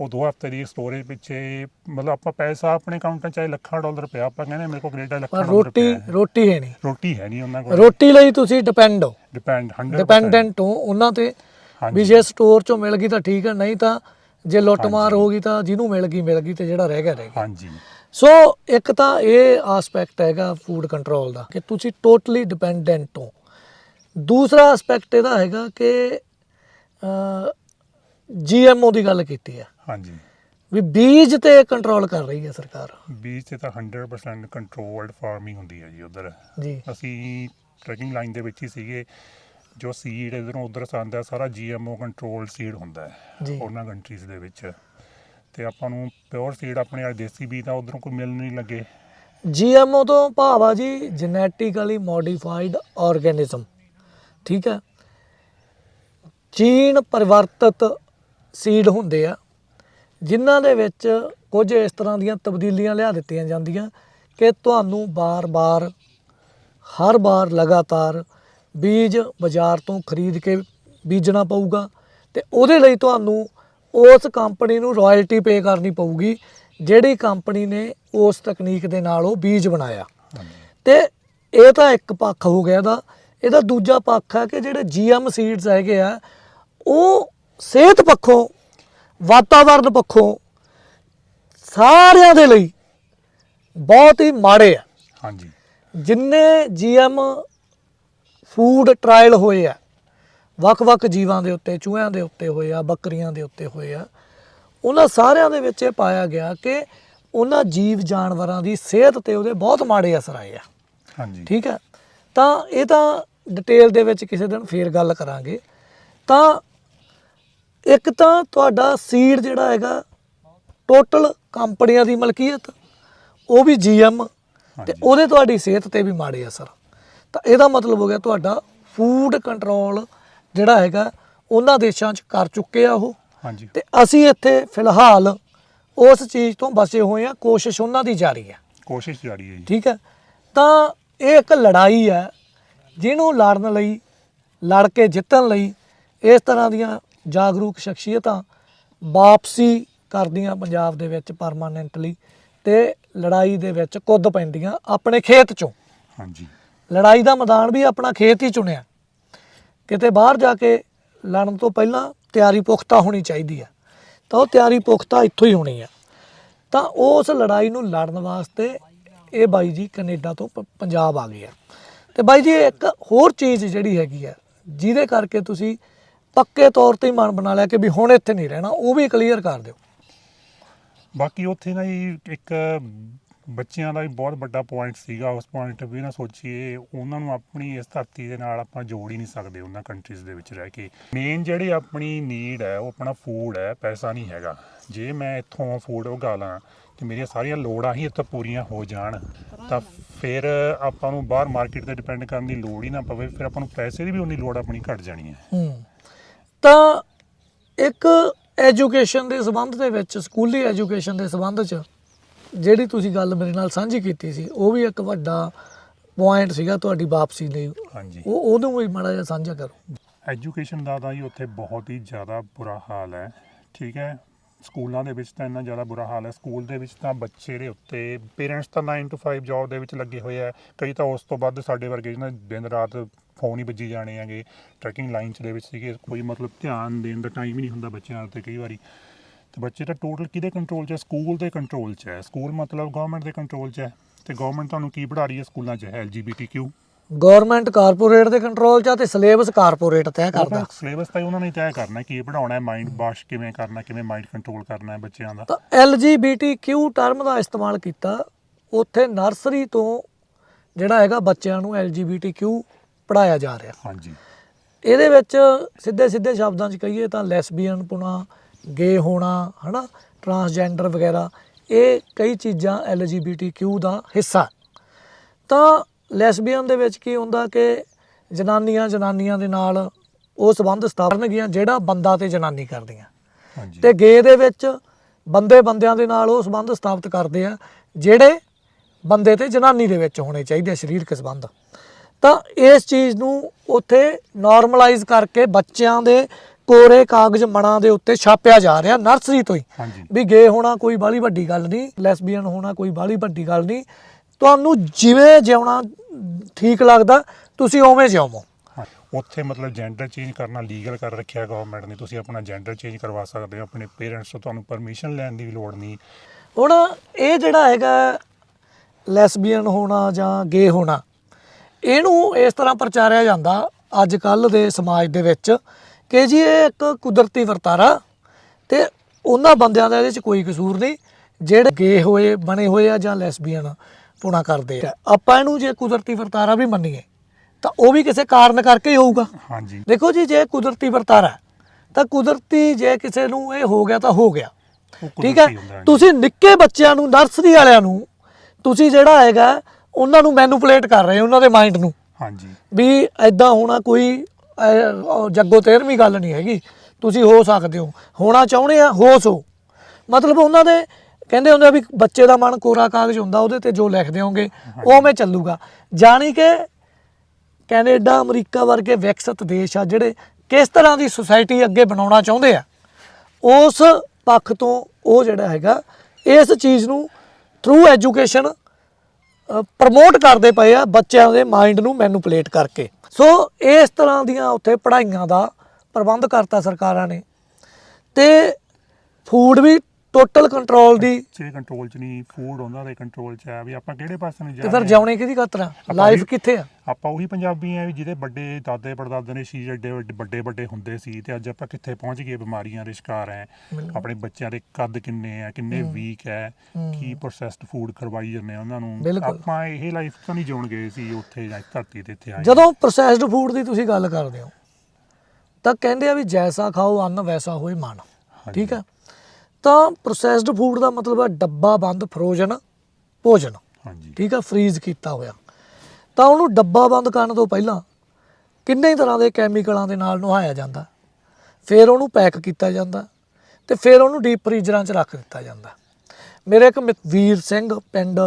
Speaker 2: ਉਹ 2 ਹਫ਼ਤੇ ਦੀ ਸਟੋਰੇਜ ਪਿੱਛੇ ਮਤਲਬ ਆਪਾਂ ਪੈਸਾ ਆਪਣੇ ਅਕਾਊਂਟਾਂ ਚਾਹੇ ਲੱਖਾਂ ਡਾਲਰ ਪਿਆ ਆਪਾਂ ਕਹਿੰਦੇ ਮੇਰੇ ਕੋਲ ਕੈਨੇਡਾ ਲੱਖਾਂ ਡਾਲਰ
Speaker 1: ਰੋਟੀ। ਰੋਟੀ ਹੈ ਨਹੀਂ।
Speaker 2: ਰੋਟੀ ਹੈ ਨਹੀਂ ਉਹਨਾਂ ਕੋਲ।
Speaker 1: ਰੋਟੀ ਲਈ ਤੁਸੀਂ ਡਿਪੈਂਡ ਹੋ।
Speaker 2: ਡਿਪੈਂਡ 100%
Speaker 1: ਡਿਪੈਂਡੈਂਟ ਹੋ ਉਹਨਾਂ ਤੇ ਵੀ। ਜੇ ਸਟੋਰ ਚੋਂ ਮਿਲ ਗਈ ਤਾਂ ਠੀਕ ਹੈ ਨਹੀਂ ਤਾਂ ਜੇ ਲੁੱਟਮਾਰ। ਹੋ ਗਈ ਤਾਂ ਜਿਹਨੂੰ ਮਿਲ ਗਈ ਮਿਲ ਗਈ ਤੇ ਜਿਹੜਾ ਰਹਿ ਗਿਆ ਰਹਿ ਗਿਆ।
Speaker 2: ਹਾਂਜੀ।
Speaker 1: ਸੋ ਇੱਕ ਤਾਂ ਇਹ ਆਸਪੈਕਟ ਹੈਗਾ ਫੂਡ ਕੰਟਰੋਲ ਦਾ ਕਿ ਤੁਸੀਂ ਟੋਟਲੀ ਡਿਪੈਂਡੈਂਟ ਹੋ। ਦੂਸਰਾ ਆਸਪੈਕਟ ਇਹਦਾ ਹੈਗਾ ਕਿ ਜੀਐਮਓ ਦੀ ਗੱਲ ਕੀਤੀ ਹੈ।
Speaker 2: ਹਾਂਜੀ।
Speaker 1: ਵੀ ਬੀਜ ਤੇ ਕੰਟਰੋਲ ਕਰ ਰਹੀ ਹੈ ਸਰਕਾਰ।
Speaker 2: ਬੀਜ ਤੇ ਤਾਂ 100% ਕੰਟਰੋਲਡ ਫਾਰਮਿੰਗ ਹੁੰਦੀ ਹੈ ਜੀ ਉਧਰ।
Speaker 1: ਜੀ।
Speaker 2: ਅਸੀਂ ਟਰੈਕਿੰਗ ਲਾਈਨ ਦੇ ਵਿੱਚ ਹੀ ਸੀਗੇ ਜੋ ਸੀਡ ਇਧਰੋਂ ਉਧਰ ਆਉਂਦਾ ਸਾਰਾ ਜੀਐਮਓ ਕੰਟਰੋਲ ਸੀਡ ਹੁੰਦਾ ਹੈ ਉਹਨਾਂ ਕੰਟਰੀਜ਼ ਦੇ ਵਿੱਚ। ਤੇ ਆਪਾਂ ਨੂੰ ਪਿਓਰ ਸੀਡ ਆਪਣੇ ਵਾਲੇ ਦੇਸੀ ਬੀਜ ਤਾਂ ਉਧਰੋਂ ਕੋਈ ਮਿਲ ਨਹੀਂ ਲੱਗੇ।
Speaker 1: ਜੀਐਮਓ ਤੋਂ ਭਾਵ ਆ ਜੀ ਜੈਨੇਟਿਕਲੀ ਮੋਡੀਫਾਈਡ ਆਰਗੇਨਿਜ਼ਮ ਠੀਕ ਹੈ? ਜੀਨ ਪਰਿਵਰਤਿਤ ਸੀਡ ਹੁੰਦੇ ਆ, ਜਿਨ੍ਹਾਂ ਦੇ ਵਿੱਚ ਕੁਝ ਇਸ ਤਰ੍ਹਾਂ ਦੀਆਂ ਤਬਦੀਲੀਆਂ ਲਿਆ ਦਿੱਤੀਆਂ ਜਾਂਦੀਆਂ ਕਿ ਤੁਹਾਨੂੰ ਬਾਰ-ਬਾਰ, ਹਰ ਵਾਰ ਲਗਾਤਾਰ ਬੀਜ ਬਾਜ਼ਾਰ ਤੋਂ ਖਰੀਦ ਕੇ ਬੀਜਣਾ ਪਊਗਾ ਤੇ ਉਹਦੇ ਲਈ ਤੁਹਾਨੂੰ ਉਸ ਕੰਪਨੀ ਨੂੰ ਰਾਇਲਟੀ ਪੇ ਕਰਨੀ ਪਊਗੀ ਜਿਹੜੀ ਕੰਪਨੀ ਨੇ ਉਸ ਤਕਨੀਕ ਦੇ ਨਾਲ ਉਹ ਬੀਜ ਬਣਾਇਆ। ਤੇ ਇਹ ਤਾਂ ਇੱਕ ਪੱਖ ਹੋ ਗਿਆ ਇਹਦਾ। ਇਹਦਾ ਦੂਜਾ ਪੱਖ ਹੈ ਕਿ ਜਿਹੜੇ ਜੀਐਮ ਸੀਡਸ ਹੈਗੇ ਆ ਉਹ ਸਿਹਤ ਪੱਖੋਂ ਵਾਤਾਵਰਣ ਪੱਖੋਂ ਸਾਰਿਆਂ ਦੇ ਲਈ ਬਹੁਤ ਹੀ ਮਾੜੇ ਆ।
Speaker 2: ਹਾਂਜੀ।
Speaker 1: ਜਿੰਨੇ ਜੀਐਮ ਫੂਡ ਟ੍ਰਾਇਲ ਹੋਏ ਆ ਵੱਖ-ਵੱਖ ਜੀਵਾਂ ਦੇ ਉੱਤੇ ਚੂਹਿਆਂ ਦੇ ਉੱਤੇ ਹੋਏ ਆ ਬੱਕਰੀਆਂ ਦੇ ਉੱਤੇ ਹੋਏ ਆ ਉਹਨਾਂ ਸਾਰਿਆਂ ਦੇ ਵਿੱਚ ਇਹ ਪਾਇਆ ਗਿਆ ਕਿ ਉਹਨਾਂ ਜੀਵ ਜਾਨਵਰਾਂ ਦੀ ਸਿਹਤ ਤੇ ਉਹਦੇ ਬਹੁਤ ਮਾੜੇ ਅਸਰ ਆਏ ਆ।
Speaker 2: ਹਾਂਜੀ।
Speaker 1: ਠੀਕ ਹੈ ਤਾਂ ਇਹ ਤਾਂ ਡਿਟੇਲ ਦੇ ਵਿੱਚ ਕਿਸੇ ਦਿਨ ਫੇਰ ਗੱਲ ਕਰਾਂਗੇ। ਤਾਂ ਇੱਕ ਤਾਂ ਤੁਹਾਡਾ ਸੀਡ ਜਿਹੜਾ ਹੈਗਾ ਟੋਟਲ ਕੰਪਨੀਆਂ ਦੀ ਮਲਕੀਅਤ ਉਹ ਵੀ ਜੀਐਮ ਤੇ। ਉਹਦੇ ਤੁਹਾਡੀ ਸਿਹਤ ਤੇ ਵੀ ਮਾੜੇ ਅਸਰ। ਤਾਂ ਇਹਦਾ ਮਤਲਬ ਹੋ ਗਿਆ ਤੁਹਾਡਾ ਫੂਡ ਕੰਟਰੋਲ ਜਿਹੜਾ ਹੈਗਾ ਉਹਨਾਂ ਦੇਸ਼ਾਂ 'ਚ ਕਰ ਚੁੱਕੇ ਆ ਉਹ।
Speaker 2: ਹਾਂਜੀ।
Speaker 1: ਤੇ ਅਸੀਂ ਇੱਥੇ ਫਿਲਹਾਲ ਉਸ ਚੀਜ਼ ਤੋਂ ਬਚੇ ਹੋਏ ਆ ਕੋਸ਼ਿਸ਼ ਉਹਨਾਂ ਦੀ ਜਾਰੀ ਹੈ
Speaker 2: ਕੋਸ਼ਿਸ਼ ਜਾਰੀ ਹੈ ਜੀ।
Speaker 1: ਠੀਕ ਹੈ? ਤਾਂ ਇਹ ਇੱਕ ਲੜਾਈ ਹੈ ਜਿਹਨੂੰ ਲੜਨ ਲਈ ਲੜ ਕੇ ਜਿੱਤਣ ਲਈ ਇਸ ਤਰ੍ਹਾਂ ਦੀਆਂ ਜਾਗਰੂਕ ਸ਼ਖਸੀਅਤਾਂ ਵਾਪਸੀ ਕਰਦੀਆਂ ਪੰਜਾਬ ਦੇ ਵਿੱਚ ਪਰਮਾਨੈਂਟਲੀ ਤੇ ਲੜਾਈ ਦੇ ਵਿੱਚ ਕੁੱਦ ਪੈਂਦੀਆਂ ਆਪਣੇ ਖੇਤ ਚੋਂ।
Speaker 2: ਹਾਂਜੀ।
Speaker 1: ਲੜਾਈ ਦਾ ਮੈਦਾਨ ਵੀ ਆਪਣਾ ਖੇਤ ਹੀ ਚੁਣਿਆ। ਕਿਤੇ ਬਾਹਰ ਜਾ ਕੇ ਲੜਨ ਤੋਂ ਪਹਿਲਾਂ ਤਿਆਰੀ ਪੁਖਤਾ ਹੋਣੀ ਚਾਹੀਦੀ ਹੈ। ਤਾਂ ਉਹ ਤਿਆਰੀ ਪੁਖਤਾ ਇੱਥੋਂ ਹੀ ਹੋਣੀ ਹੈ। ਤਾਂ ਉਸ ਲੜਾਈ ਨੂੰ ਲੜਨ ਵਾਸਤੇ ਇਹ ਬਾਈ ਜੀ ਕੈਨੇਡਾ ਤੋਂ ਪੰਜਾਬ ਆ ਗਏ ਆ। ਤੇ ਬਾਈ ਜੀ, ਇੱਕ ਹੋਰ ਚੀਜ਼ ਜਿਹੜੀ ਹੈਗੀ ਆ ਜਿਹਦੇ ਕਰਕੇ ਤੁਸੀਂ ਪੱਕੇ ਤੌਰ ਤੇ ਹੀ ਮਨ ਬਣਾ ਲਿਆ ਕਿ ਵੀ ਹੁਣ ਇੱਥੇ ਨਹੀਂ ਰਹਿਣਾ, ਉਹ ਵੀ ਕਲੀਅਰ ਕਰ ਦਿਓ।
Speaker 2: ਬਾਕੀ ਉੱਥੇ ਨਾ ਇੱਕ ਬੱਚਿਆਂ ਦਾ ਵੀ ਬਹੁਤ ਵੱਡਾ ਪੁਆਇੰਟ ਸੀਗਾ, ਉਸ ਪੁਆਇੰਟ ਵੀ ਨਾ ਸੋਚੀਏ, ਉਹਨਾਂ ਨੂੰ ਆਪਣੀ ਇਸ ਧਰਤੀ ਦੇ ਨਾਲ ਆਪਾਂ ਜੋੜ ਹੀ ਨਹੀਂ ਸਕਦੇ ਉਹਨਾਂ ਕੰਟਰੀਜ਼ ਦੇ ਵਿੱਚ ਰਹਿ ਕੇ। ਮੇਨ ਜਿਹੜੀ ਆਪਣੀ ਨੀਡ ਹੈ, ਉਹ ਆਪਣਾ ਫੂਡ ਹੈ, ਪੈਸਾ ਨਹੀਂ ਹੈਗਾ। ਜੇ ਮੈਂ ਇੱਥੋਂ ਫੂਡ ਉਗਾ ਲਾਂ ਤੇ ਮੇਰੀਆਂ ਸਾਰੀਆਂ ਲੋੜਾਂ ਹੀ ਇੱਥੋਂ ਪੂਰੀਆਂ ਹੋ ਜਾਣ, ਤਾਂ ਫਿਰ ਆਪਾਂ ਨੂੰ ਬਾਹਰ ਮਾਰਕੀਟ ਤੇ ਡਿਪੈਂਡ ਕਰਨ ਦੀ ਲੋੜ ਹੀ ਨਾ ਪਵੇ, ਫਿਰ ਆਪਾਂ ਨੂੰ ਪੈਸੇ ਦੀ ਵੀ ਉਨੀ ਲੋੜ ਆਪਣੀ ਘਟ ਜਾਣੀ
Speaker 1: ਹੈ। ਤਾਂ ਇੱਕ ਐਜੂਕੇਸ਼ਨ ਦੇ ਸੰਬੰਧ ਦੇ ਵਿੱਚ ਸਕੂਲੀ ਐਜੂਕੇਸ਼ਨ ਦੇ ਸੰਬੰਧ 'ਚ ਜਿਹੜੀ ਤੁਸੀਂ ਗੱਲ ਮੇਰੇ ਨਾਲ ਸਾਂਝੀ ਕੀਤੀ ਸੀ ਉਹ ਵੀ ਇੱਕ ਵੱਡਾ ਪੁਆਇੰਟ ਸੀਗਾ ਤੁਹਾਡੀ ਵਾਪਸੀ ਲਈ।
Speaker 2: ਹਾਂਜੀ।
Speaker 1: ਉਹ ਉਹਨੂੰ ਵੀ ਮਾੜਾ ਜਿਹਾ ਸਾਂਝਾ ਕਰੋ।
Speaker 2: ਐਜੂਕੇਸ਼ਨ ਦਾ ਤਾਂ ਜੀ ਉੱਥੇ ਬਹੁਤ ਹੀ ਜ਼ਿਆਦਾ ਬੁਰਾ ਹਾਲ ਹੈ ਠੀਕ ਹੈ? ਸਕੂਲਾਂ ਦੇ ਵਿੱਚ ਤਾਂ ਇੰਨਾ ਜ਼ਿਆਦਾ ਬੁਰਾ ਹਾਲ ਹੈ। ਸਕੂਲ ਦੇ ਵਿੱਚ ਤਾਂ ਬੱਚੇ ਦੇ ਉੱਤੇ ਪੇਰੈਂਟਸ ਤਾਂ 9 to 5 ਜੌਬ ਦੇ ਵਿੱਚ ਲੱਗੇ ਹੋਏ ਆ ਕਈ ਤਾਂ ਉਸ ਤੋਂ ਵੱਧ ਸਾਡੇ ਵਰਗੇ ਜਿਹਨਾਂ ਦਿਨ ਰਾਤ ਫੋਨ ਹੀ ਵੱਜੀ ਜਾਣੇ ਹੈਗੇ ਟਰੈਕਿੰਗ ਲਾਈਨ ਚ ਦੇ ਵਿੱਚ ਸੀਗੇ। ਕੋਈ ਮਤਲਬ ਧਿਆਨ ਦੇਣ ਦਾ ਟਾਈਮ ਹੀ ਨਹੀਂ ਹੁੰਦਾ ਬੱਚਿਆਂ ਤੇ ਕਈ ਵਾਰੀ। ਤੇ ਬੱਚੇ ਤਾਂ ਟੋਟਲ ਕਿਹਦੇ ਕੰਟਰੋਲ 'ਚ ਹੈ? ਸਕੂਲ ਦੇ ਕੰਟਰੋਲ 'ਚ ਹੈ। ਸਕੂਲ ਮਤਲਬ ਗਵਰਨਮੈਂਟ ਦੇ ਕੰਟਰੋਲ 'ਚ ਹੈ। ਤੇ ਗਵਰਨਮੈਂਟ ਤੁਹਾਨੂੰ ਕੀ ਪੜ੍ਹਾ ਰਹੀ ਹੈ ਸਕੂਲਾਂ 'ਚ? ਐਲਜੀਬੀਟੀਕਿਊ
Speaker 1: ਗਵਰਨਮੈਂਟ ਕਾਰਪੋਰੇਟ ਦੇ ਕੰਟਰੋਲ 'ਚ ਆ ਤੇ ਸਿਲੇਬਸ ਕਾਰਪੋਰੇਟ ਤੈਅ ਕਰਦਾ।
Speaker 2: ਸਿਲੇਬਸ ਤਾਂ ਉਹਨਾਂ ਨੇ ਤੈਅ ਕਰਨਾ ਕੀ ਪੜਾਉਣਾ ਹੈ ਮਾਈਂਡ ਵਾਸ਼ ਕਿਵੇਂ ਕਰਨਾ ਕਿਵੇਂ ਮਾਈਂਡ ਕੰਟਰੋਲ ਕਰਨਾ ਹੈ ਬੱਚਿਆਂ ਦਾ।
Speaker 1: ਤਾਂ LGBTQ ਟਰਮ ਦਾ ਇਸਤੇਮਾਲ ਕੀਤਾ ਉੱਥੇ ਨਰਸਰੀ ਤੋਂ ਜਿਹੜਾ ਹੈਗਾ ਬੱਚਿਆਂ ਨੂੰ LGBTQ ਪੜਾਇਆ ਜਾ ਰਿਹਾ।
Speaker 2: ਹਾਂਜੀ।
Speaker 1: ਇਹਦੇ ਵਿੱਚ ਸਿੱਧੇ ਸਿੱਧੇ ਸ਼ਬਦਾਂ 'ਚ ਕਹੀਏ ਤਾਂ ਲੈਸਬੀਅਨ ਪੁਣਾ ਗੇ ਹੋਣਾ ਹਨਾ? ਟਰਾਂਸਜੈਂਡਰ ਵਗੈਰਾ ਇਹ ਕਈ ਚੀਜ਼ਾਂ LGBTQ ਦਾ ਹਿੱਸਾ ਤਾਂ ਲੈਸਬੀਅਨ ਦੇ ਵਿੱਚ ਕੀ ਹੁੰਦਾ ਕਿ ਜਨਾਨੀਆਂ ਜਨਾਨੀਆਂ ਦੇ ਨਾਲ ਉਹ ਸੰਬੰਧ ਸਥਾਪਨਗੀਆਂ ਜਿਹੜਾ ਬੰਦਾ ਤੇ ਜਨਾਨੀ ਕਰਦੀਆਂ।
Speaker 2: ਹਾਂਜੀ।
Speaker 1: ਤੇ ਗੇ ਦੇ ਵਿੱਚ ਬੰਦੇ ਬੰਦਿਆਂ ਦੇ ਨਾਲ ਉਹ ਸੰਬੰਧ ਸਥਾਪਿਤ ਕਰਦੇ ਆ ਜਿਹੜੇ ਬੰਦੇ ਤੇ ਜਨਾਨੀ ਦੇ ਵਿੱਚ ਹੋਣੇ ਚਾਹੀਦੇ ਆ ਸਰੀਰਕ ਸੰਬੰਧ। ਤਾਂ ਇਸ ਚੀਜ਼ ਨੂੰ ਉੱਥੇ ਨਾਰਮਲਾਈਜ਼ ਕਰਕੇ ਬੱਚਿਆਂ ਦੇ ਕੋਰੇ ਕਾਗਜ਼ ਮਣਾ ਦੇ ਉੱਤੇ ਛਾਪਿਆ ਜਾ ਰਿਹਾ ਨਰਸਰੀ ਤੋਂ ਹੀ। ਵੀ ਗੇ ਹੋਣਾ ਕੋਈ ਬਾਲੀ ਵੱਡੀ ਗੱਲ ਨਹੀਂ ਲੈਸਬੀਅਨ ਹੋਣਾ ਕੋਈ ਬਾਲੀ ਵੱਡੀ ਗੱਲ ਨਹੀਂ। ਤੁਹਾਨੂੰ ਜਿਵੇਂ ਜਿਉਣਾ ਠੀਕ ਲੱਗਦਾ ਤੁਸੀਂ ਉਵੇਂ ਜਿਉਵੋ।
Speaker 2: ਉੱਥੇ ਮਤਲਬ ਜੈਂਡਰ ਚੇਂਜ ਕਰਨਾ ਲੀਗਲ ਕਰ ਰੱਖਿਆ ਗਵਰਨਮੈਂਟ ਨੇ ਤੁਸੀਂ ਆਪਣਾ ਜੈਂਡਰ ਚੇਂਜ ਕਰਵਾ ਸਕਦੇ ਹੋ ਆਪਣੇ ਪੇਰੈਂਟਸ ਤੋਂ ਤੁਹਾਨੂੰ ਪਰਮਿਸ਼ਨ ਲੈਣ ਦੀ ਵੀ ਲੋੜ ਨਹੀਂ।
Speaker 1: ਹੁਣ ਇਹ ਜਿਹੜਾ ਹੈਗਾ ਲੈਸਬੀਅਨ ਹੋਣਾ ਜਾਂ ਗੇ ਹੋਣਾ ਇਹਨੂੰ ਇਸ ਤਰ੍ਹਾਂ ਪ੍ਰਚਾਰਿਆ ਜਾਂਦਾ ਅੱਜ ਕੱਲ ਦੇ ਸਮਾਜ ਦੇ ਵਿੱਚ। ਕਿ ਜੀ ਇਹ ਇੱਕ ਕੁਦਰਤੀ ਵਰਤਾਰਾ ਤੇ ਉਹਨਾਂ ਬੰਦਿਆਂ ਦਾ ਇਹਦੇ 'ਚ ਕੋਈ ਕਸੂਰ ਨਹੀਂ ਜਿਹੜੇ ਗੇ ਹੋਏ ਬਣੇ ਹੋਏ ਆ ਜਾਂ ਲੈਸਬੀਅਨ ਪੁਣਾ ਕਰਦੇ ਆ। ਆਪਾਂ ਇਹਨੂੰ ਜੇ ਕੁਦਰਤੀ ਵਰਤਾਰਾ ਵੀ ਮੰਨੀਏ ਤਾਂ ਉਹ ਵੀ ਕਿਸੇ ਕਾਰਨ ਕਰਕੇ ਹੀ ਹੋਊਗਾ।
Speaker 2: ਹਾਂਜੀ।
Speaker 1: ਦੇਖੋ ਜੀ ਜੇ ਕੁਦਰਤੀ ਵਰਤਾਰਾ ਤਾਂ ਕੁਦਰਤੀ ਜੇ ਕਿਸੇ ਨੂੰ ਇਹ ਹੋ ਗਿਆ ਤਾਂ ਹੋ ਗਿਆ। ਠੀਕ ਹੈ। ਤੁਸੀਂ ਨਿੱਕੇ ਬੱਚਿਆਂ ਨੂੰ ਨਰਸਰੀ ਵਾਲਿਆਂ ਨੂੰ ਤੁਸੀਂ ਜਿਹੜਾ ਹੈਗਾ ਉਹਨਾਂ ਨੂੰ ਮੈਨੂਪੂਲੇਟ ਕਰ ਰਹੇ ਹੋ ਉਹਨਾਂ ਦੇ ਮਾਈਂਡ ਨੂੰ।
Speaker 2: ਹਾਂਜੀ।
Speaker 1: ਵੀ ਐਦਾਂ ਹੋਣਾ ਕੋਈ ਅਹ, ਜੱਗੋ ਤੇਰਵੀਂ ਗੱਲ ਨਹੀਂ ਹੈਗੀ। ਤੁਸੀਂ ਹੋ ਸਕਦੇ ਹੋ। ਹੋਣਾ ਚਾਹੁੰਦੇ ਆ ਹੋ ਸੋ। ਮਤਲਬ ਉਹਨਾਂ ਦੇ ਕਹਿੰਦੇ ਹੁੰਦੇ ਆ ਵੀ ਬੱਚੇ ਦਾ ਮਨ ਕੋਰਾ ਕਾਗਜ਼ ਹੁੰਦਾ ਉਹਦੇ ਤੇ ਜੋ ਲਿਖ ਦਿਓਗੇ ਮੈਂ ਚੱਲੂਗਾ। ਜਾਣੀ ਕਿ ਕੈਨੇਡਾ ਅਮਰੀਕਾ ਵਰਗੇ ਵਿਕਸਿਤ ਦੇਸ਼ ਆ ਜਿਹੜੇ ਕਿਸ ਤਰ੍ਹਾਂ ਦੀ ਸੁਸਾਇਟੀ ਅੱਗੇ ਬਣਾਉਣਾ ਚਾਹੁੰਦੇ ਆ ਉਸ ਪੱਖ ਤੋਂ ਉਹ ਜਿਹੜਾ ਹੈਗਾ ਇਸ ਚੀਜ਼ ਨੂੰ ਥਰੂ ਐਜੂਕੇਸ਼ਨ ਪ੍ਰਮੋਟ ਕਰਦੇ ਪਏ ਆ ਬੱਚਿਆਂ ਦੇ ਮਾਈਂਡ ਨੂੰ ਮੈਨੂਪੂਲੇਟ ਕਰਕੇ। ਸੋ ਇਸ ਤਰ੍ਹਾਂ ਦੀਆਂ ਉੱਥੇ ਪੜ੍ਹਾਈਆਂ ਦਾ ਪ੍ਰਬੰਧ ਕਰਤਾ ਸਰਕਾਰਾਂ ਨੇ। ਤੇ ਫੂਡ ਵੀ ਟੋਟਲ ਕੰਟਰੋਲ ਦੀ
Speaker 2: ਬੱਚੇ ਕੰਟਰੋਲ ਚ ਨਹੀਂ ਫੂਡ ਉਹਨਾਂ ਦੇ ਕੰਟਰੋਲ ਚ ਹੈ ਵੀ ਆਪਾਂ ਕਿਹੜੇ ਪਾਸੇ ਨੂੰ ਜਾ
Speaker 1: ਤੇ
Speaker 2: ਰਹੇ
Speaker 1: ਫਿਰ? ਜਿਉਣੇ ਕਿਹਦੀ ਖਾਤਰ ਆ ਲਾਈਫ ਕਿੱਥੇ ਆ
Speaker 2: ਆਪਾਂ ਉਹੀ ਪੰਜਾਬੀ ਆ ਵੀ ਜਿਹਦੇ ਵੱਡੇ ਦਾਦੇ ਪੜਦਾਦੇ ਨੇ ਸੀ ਏਡੇ ਵੱਡੇ ਵੱਡੇ ਹੁੰਦੇ ਸੀ ਤੇ ਅੱਜ ਆਪਾਂ ਕਿੱਥੇ ਪਹੁੰਚ ਗਏ ਬਿਮਾਰੀਆਂ ਦੇ ਸ਼ਿਕਾਰ
Speaker 1: ਬਿਲਕੁਲ।
Speaker 2: ਆਪਣੇ ਬੱਚਿਆਂ ਦੇ ਕੱਦ ਕਿੰਨੇ ਆ ਕਿੰਨੇ ਵੀਕ ਹੂੰ। ਕੀ ਪ੍ਰੋਸੈਸਡ ਫੂਡ ਖਰਵਾਈ ਜਾਂਦੇ ਆ ਉਹਨਾਂ ਨੂੰ। ਆਪਾਂ ਇਹ ਲਾਈਫ ਤਾਂ ਨਹੀਂ ਜਿਉਣ ਗਏ ਸੀ ਉੱਥੇ ਜਾਂ ਧਰਤੀ ਤੇ ਇੱਥੇ ਆਏ
Speaker 1: ਜਦੋਂ ਪ੍ਰੋਸੈਸਡ ਫੂਡ ਦੀ ਤੁਸੀਂ ਗੱਲ ਕਰਦੇ ਹੋ ਤਾਂ ਕਹਿੰਦੇ ਆ ਵੀ ਜੈਸਾ ਖਾਓ ਅੰਨ ਵੈਸਾ ਹੋਏ ਮਨ। ਠੀਕ ਹੈ ਤਾਂ ਪ੍ਰੋਸੈਸਡ ਫੂਡ ਦਾ ਮਤਲਬ ਹੈ ਡੱਬਾ ਬੰਦ ਫਰੋਜ਼ਨ ਭੋਜਨ।
Speaker 2: ਹਾਂਜੀ।
Speaker 1: ਠੀਕ ਹੈ ਫਰੀਜ਼ ਕੀਤਾ ਹੋਇਆ। ਤਾਂ ਉਹਨੂੰ ਡੱਬਾ ਬੰਦ ਕਰਨ ਤੋਂ ਪਹਿਲਾਂ ਕਿੰਨੇ ਹੀ ਤਰ੍ਹਾਂ ਦੇ ਕੈਮੀਕਲਾਂ ਦੇ ਨਾਲ ਨੁਹਾਇਆ ਜਾਂਦਾ? ਫਿਰ ਉਹਨੂੰ ਪੈਕ ਕੀਤਾ ਜਾਂਦਾ ਤੇ ਫਿਰ ਉਹਨੂੰ ਡੀਪ ਫਰੀਜ਼ਰਾਂ 'ਚ ਰੱਖ ਦਿੱਤਾ ਜਾਂਦਾ। ਮੇਰੇ ਇੱਕ ਵੀਰ ਸਿੰਘ ਪਿੰਡ